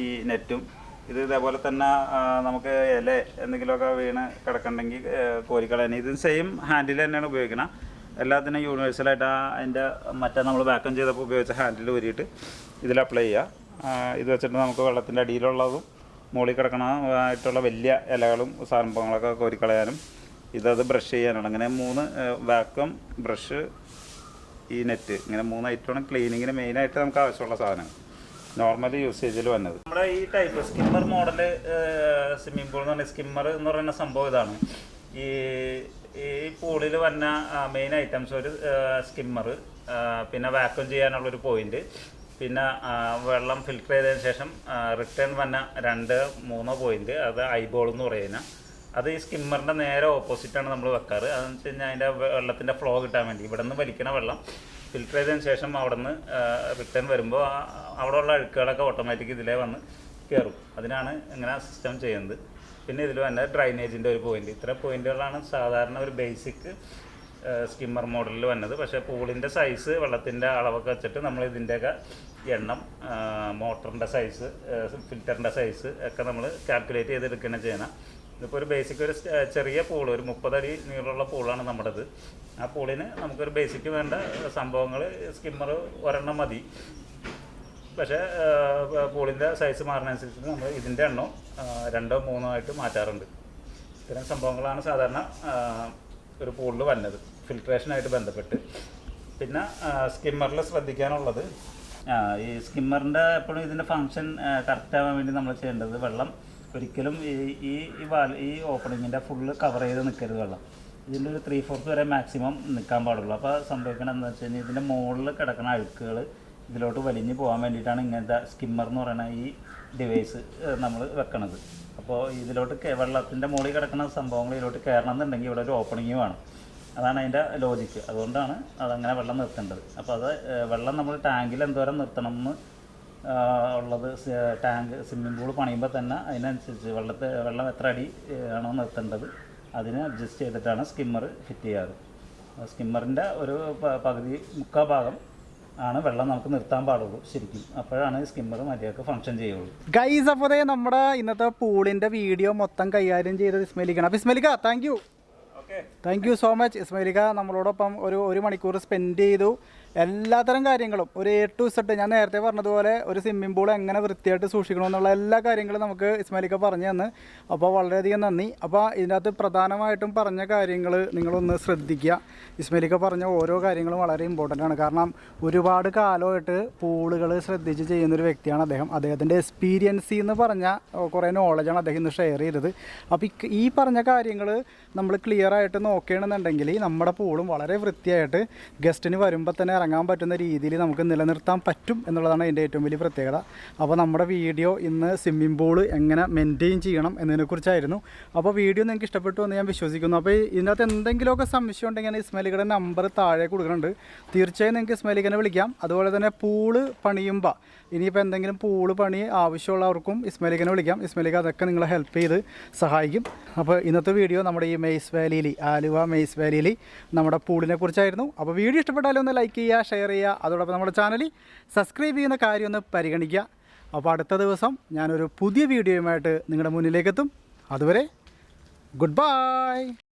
ഈ നെറ്റും ഇത് ഇതേപോലെ തന്നെ നമുക്ക് ഇല എന്തെങ്കിലുമൊക്കെ വീണ് കിടക്കണ്ടെങ്കിൽ കോരിക്കളയാൻ ഇത് സെയിം ഹാൻഡിൽ തന്നെയാണ് ഉപയോഗിക്കണം. എല്ലാത്തിനും യൂണിവേഴ്സലായിട്ട് ആ അതിന്റെ മറ്റേ നമ്മൾ വാക്കം ചെയ്തപ്പോൾ ഉപയോഗിച്ച ഹാൻഡിൽ ഊരിയിട്ട് ഇതിൽ അപ്ലൈ ചെയ്യുക. ഇത് വെച്ചിട്ട് നമുക്ക് വെള്ളത്തിന്റെ അടിയിലുള്ളതും മുകളിൽ കിടക്കണ ആയിട്ടുള്ള വലിയ ഇലകളും സംഭവങ്ങളൊക്കെ കോരിക്കളയാനും ഇതത് ബ്രഷ് ചെയ്യാനാണ്. അങ്ങനെ മൂന്ന് വാക്വം ബ്രഷ് ഈ നെറ്റ് ഇങ്ങനെ മൂന്ന് ഐറ്റമാണ് ക്ലീനിങ്ങിന് മെയിനായിട്ട് നമുക്ക് ആവശ്യമുള്ള സാധനം നോർമലി യൂസേജിൽ വന്നത്. നമ്മുടെ ഈ type skimmer model swimming pool എന്ന് പറഞ്ഞ സ്കിമ്മർ എന്ന് പറയുന്ന സംഭവം ഇതാണ്. ഈ ഈ പൂളിൽ വന്ന മെയിൻ ഐറ്റംസ് ഒരു സ്കിമ്മർ പിന്നെ വാക്വം ചെയ്യാനുള്ളൊരു പോയിന്റ് പിന്നെ വെള്ളം ഫിൽറ്റർ ചെയ്തതിന് ശേഷം റിട്ടേൺ വന്ന രണ്ട് മൂന്നോ പോയിന്റ് അത് ഐബോൾ എന്ന് പറയുന്ന. അത് ഈ സ്കിമ്മറിന്റെ നേരെ ഓപ്പോസിറ്റാണ് നമ്മൾ വെക്കാറ്. അതെന്ന് വെച്ച് കഴിഞ്ഞാൽ അതിന്റെ വെള്ളത്തിന്റെ ഫ്ലോ കിട്ടാൻ വേണ്ടി. ഇവിടെ നിന്ന് വലിക്കണ വെള്ളം ഫിൽറ്റർ ചെയ്തതിന് ശേഷം അവിടെ നിന്ന് റിട്ടേൺ വരുമ്പോൾ അവിടെ ഉള്ള അഴുക്കുകളൊക്കെ ഓട്ടോമാറ്റിക് ഇതിലേ വന്ന് കയറും അതിനാണ് ഇങ്ങനെ സിസ്റ്റം ചെയ്യുന്നത്. പിന്നെ ഇതിൽ വന്ന ഡ്രൈനേജിന്റെ ഒരു പോയിന്റ് ഇത്ര പോയിന്റുകളാണ് സാധാരണ ഒരു ബേസിക് സ്കിമ്മർ മോഡലിൽ വന്നത്. പക്ഷേ പൂളിന്റെ സൈസ് വെള്ളത്തിന്റെ അളവൊക്കെ വെച്ചിട്ട് നമ്മൾ ഇതിന്റെയൊക്കെ എണ്ണം മോട്ടറിന്റെ സൈസ് ഫിൽറ്ററിന്റെ സൈസ് ഒക്കെ നമ്മൾ കാൽക്കുലേറ്റ് ചെയ്തെടുക്കുകയാണ് ചെയ്യണം ഇതിപ്പോൾ ഒരു ബേസിക് ഒരു ചെറിയ പൂൾ ഒരു മുപ്പതടി നീളമുള്ള പൂളാണ് നമ്മുടേത്. ആ പൂളിന് നമുക്കൊരു ബേസിക് വേണ്ട സംഭവങ്ങൾ സ്കിമ്മർ ഒരെണ്ണം മതി. പക്ഷേ പൂളിന്റെ സൈസ് മാറുന്നതനുസരിച്ച് നമ്മൾ ഇതിന്റെ എണ്ണം രണ്ടോ മൂന്നോ ആയിട്ട് മാറ്റാറുണ്ട്. ഇത്തരം സംഭവങ്ങളാണ് സാധാരണ ഒരു പൂളിൽ വന്നത്. ഫിൽട്രേഷനായിട്ട് ബന്ധപ്പെട്ട്. പിന്നെ സ്കിമ്മറിൽ ശ്രദ്ധിക്കാനുള്ളത് ഈ സ്കിമ്മറിന്റെ എപ്പോഴും ഇതിന്റെ ഫങ്ഷൻ കറക്റ്റ് ആവാൻ വേണ്ടി നമ്മൾ ചെയ്യേണ്ടത് വെള്ളം ഒരിക്കലും ഈ ഈ വാൽ ഈ ഓപ്പണിങ്ങിന്റെ ഫുള്ള് കവർ ചെയ്ത് നിൽക്കരുത് വെള്ളം. ഇതിന്റെ ഒരു ത്രീ ഫോർത്ത് വരെ മാക്സിമം നിൽക്കാൻ പാടുള്ളൂ. അപ്പോൾ സംഭവിക്കണം എന്താ വെച്ച് കഴിഞ്ഞാൽ ഇതിന്റെ മുകളിൽ കിടക്കുന്ന അഴുക്കുകൾ ഇതിലോട്ട് വലിഞ്ഞ് പോകാൻ വേണ്ടിയിട്ടാണ് ഇങ്ങനത്തെ സ്കിമ്മർ എന്ന് പറയുന്ന ഈ ഡിവൈസ് നമ്മൾ വെക്കണത്. അപ്പോൾ ഇതിലോട്ട് വെള്ളത്തിന്റെ മുകളിൽ കിടക്കുന്ന സംഭവങ്ങൾ ഇതിലോട്ട് കയറണം എന്നുണ്ടെങ്കിൽ ഇവിടെ ഒരു ഓപ്പണിങ് വേണം. അതാണ് അതിന്റെ ലോജിക്ക് അതുകൊണ്ടാണ് അതങ്ങനെ വെള്ളം നിർത്തേണ്ടത്. അപ്പോൾ അത് വെള്ളം നമ്മൾ ടാങ്കിൽ എന്തോരം നിർത്തണം എന്ന് ഉള്ളത് ടാങ്ക് സ്വിമ്മിംഗ് പൂൾ പണിയുമ്പോൾ തന്നെ അതിനനുസരിച്ച് വെള്ളത്തെ വെള്ളം എത്ര അടി ആണോ നിർത്തേണ്ടത് അതിനെ അഡ്ജസ്റ്റ് ചെയ്തിട്ടാണ് സ്കിമ്മർ ഫിറ്റ് ചെയ്യാറ്. സ്കിമ്മറിന്റെ ഒരു പകുതി മുക്കാൽ ഭാഗം ആണ് വെള്ളം നമുക്ക് നിർത്താൻ പാടുള്ളൂ ശരിക്കും. അപ്പോഴാണ് സ്കിമ്മർ മര്യാദയ്ക്ക് ഫങ്ഷൻ ചെയ്യുള്ളൂ. ഗൈസ് അപ്പോൾ നമ്മുടെ ഇന്നത്തെ പൂളിന്റെ വീഡിയോ മൊത്തം കൈകാര്യം ചെയ്തത് വിസ്മലിക്കണം അപ്പോൾ ഇസ്മലിക്ക thank thank you so much ഇസ്മൈലിക നമ്മളോടൊപ്പം ഒരു ഒരു മണിക്കൂർ സ്പെൻഡ് ചെയ്തു. എല്ലാത്തരം കാര്യങ്ങളും ഒരു എ ടു സെറ്റ് ഞാൻ നേരത്തെ പറഞ്ഞതുപോലെ ഒരു സ്വിമ്മിംഗ് പൂൾ എങ്ങനെ വൃത്തിയായിട്ട് സൂക്ഷിക്കണമെന്നുള്ള എല്ലാ കാര്യങ്ങളും നമുക്ക് ഇസ്മൈലിക്ക പറഞ്ഞു തന്ന്. അപ്പോൾ വളരെയധികം നന്ദി. അപ്പോൾ ഇതിനകത്ത് പ്രധാനമായിട്ടും പറഞ്ഞ കാര്യങ്ങൾ നിങ്ങളൊന്ന് ശ്രദ്ധിക്കുക. ഇസ്മൈലിക്ക പറഞ്ഞ ഓരോ കാര്യങ്ങളും വളരെ ഇമ്പോർട്ടന്റ് ആണ്. കാരണം ഒരുപാട് കാലമായിട്ട് പൂളുകൾ ശ്രദ്ധിച്ച് ചെയ്യുന്നൊരു വ്യക്തിയാണ് അദ്ദേഹം. അദ്ദേഹത്തിന്റെ എക്സ്പീരിയൻസി എന്ന് പറഞ്ഞ കുറേ നോളജാണ് അദ്ദേഹം ഇന്ന് ഷെയർ ചെയ്തത്. അപ്പോൾ ഈ പറഞ്ഞ കാര്യങ്ങൾ നമ്മൾ ക്ലിയർ ആയിട്ട് നോക്കുകയാണെന്നുണ്ടെങ്കിൽ നമ്മുടെ പൂളും വളരെ വൃത്തിയായിട്ട് ഗസ്റ്റിന് വരുമ്പോൾ തന്നെ ഇറങ്ങാൻ പറ്റുന്ന രീതിയിൽ നമുക്ക് നിലനിർത്താൻ പറ്റും എന്നുള്ളതാണ് അതിന്റെ ഏറ്റവും വലിയ പ്രത്യേകത. അപ്പോൾ നമ്മുടെ വീഡിയോ ഇന്ന് സ്വിമ്മിംഗ് പൂൾ എങ്ങനെ മെയിന്റെയിൻ ചെയ്യണം എന്നതിനെക്കുറിച്ചായിരുന്നു അപ്പോൾ വീഡിയോ നിങ്ങൾക്ക് ഇഷ്ടപ്പെട്ടു എന്ന് ഞാൻ വിശ്വസിക്കുന്നു. അപ്പോൾ ഇതിനകത്ത് എന്തെങ്കിലുമൊക്കെ സംശയം ഉണ്ടെങ്കിൽ ഞാൻ ഇസ്മലിക്കയുടെ നമ്പർ താഴെ കൊടുക്കുന്നുണ്ട്. തീർച്ചയായും നിങ്ങൾക്ക് ഇസ്മലിക്കനെ വിളിക്കാം. അതുപോലെ തന്നെ പൂൾ പണിയുമ്പോൾ ഇനിയിപ്പോൾ എന്തെങ്കിലും പൂൾ പണി ആവശ്യമുള്ളവർക്കും ഇസ്മലിക്കനെ വിളിക്കാം. ഇസ്മലിക്ക അതൊക്കെ നിങ്ങളെ ഹെൽപ്പ് ചെയ്ത് സഹായിക്കും. അപ്പോൾ ഇന്നത്തെ വീഡിയോ നമ്മുടെ ഈ മെയ്സ് വാലിയിൽ ആലുവ മെയ്സ് വാലിയിൽ നമ്മുടെ പൂളിനെ കുറിച്ചായിരുന്നു. അപ്പോൾ വീഡിയോ ഇഷ്ടപ്പെട്ടാലും ഒന്ന് ലൈക്ക് ചെയ്യുക ഷെയർ ചെയ്യുക. അതോടൊപ്പം നമ്മുടെ ചാനൽ സബ്സ്ക്രൈബ് ചെയ്യുന്ന കാര്യം ഒന്ന് പരിഗണിക്കുക. അപ്പോൾ അടുത്ത ദിവസം ഞാനൊരു പുതിയ വീഡിയോയുമായിട്ട് നിങ്ങളുടെ മുന്നിലേക്ക് എത്തും അതുവരെ ഗുഡ് ബൈ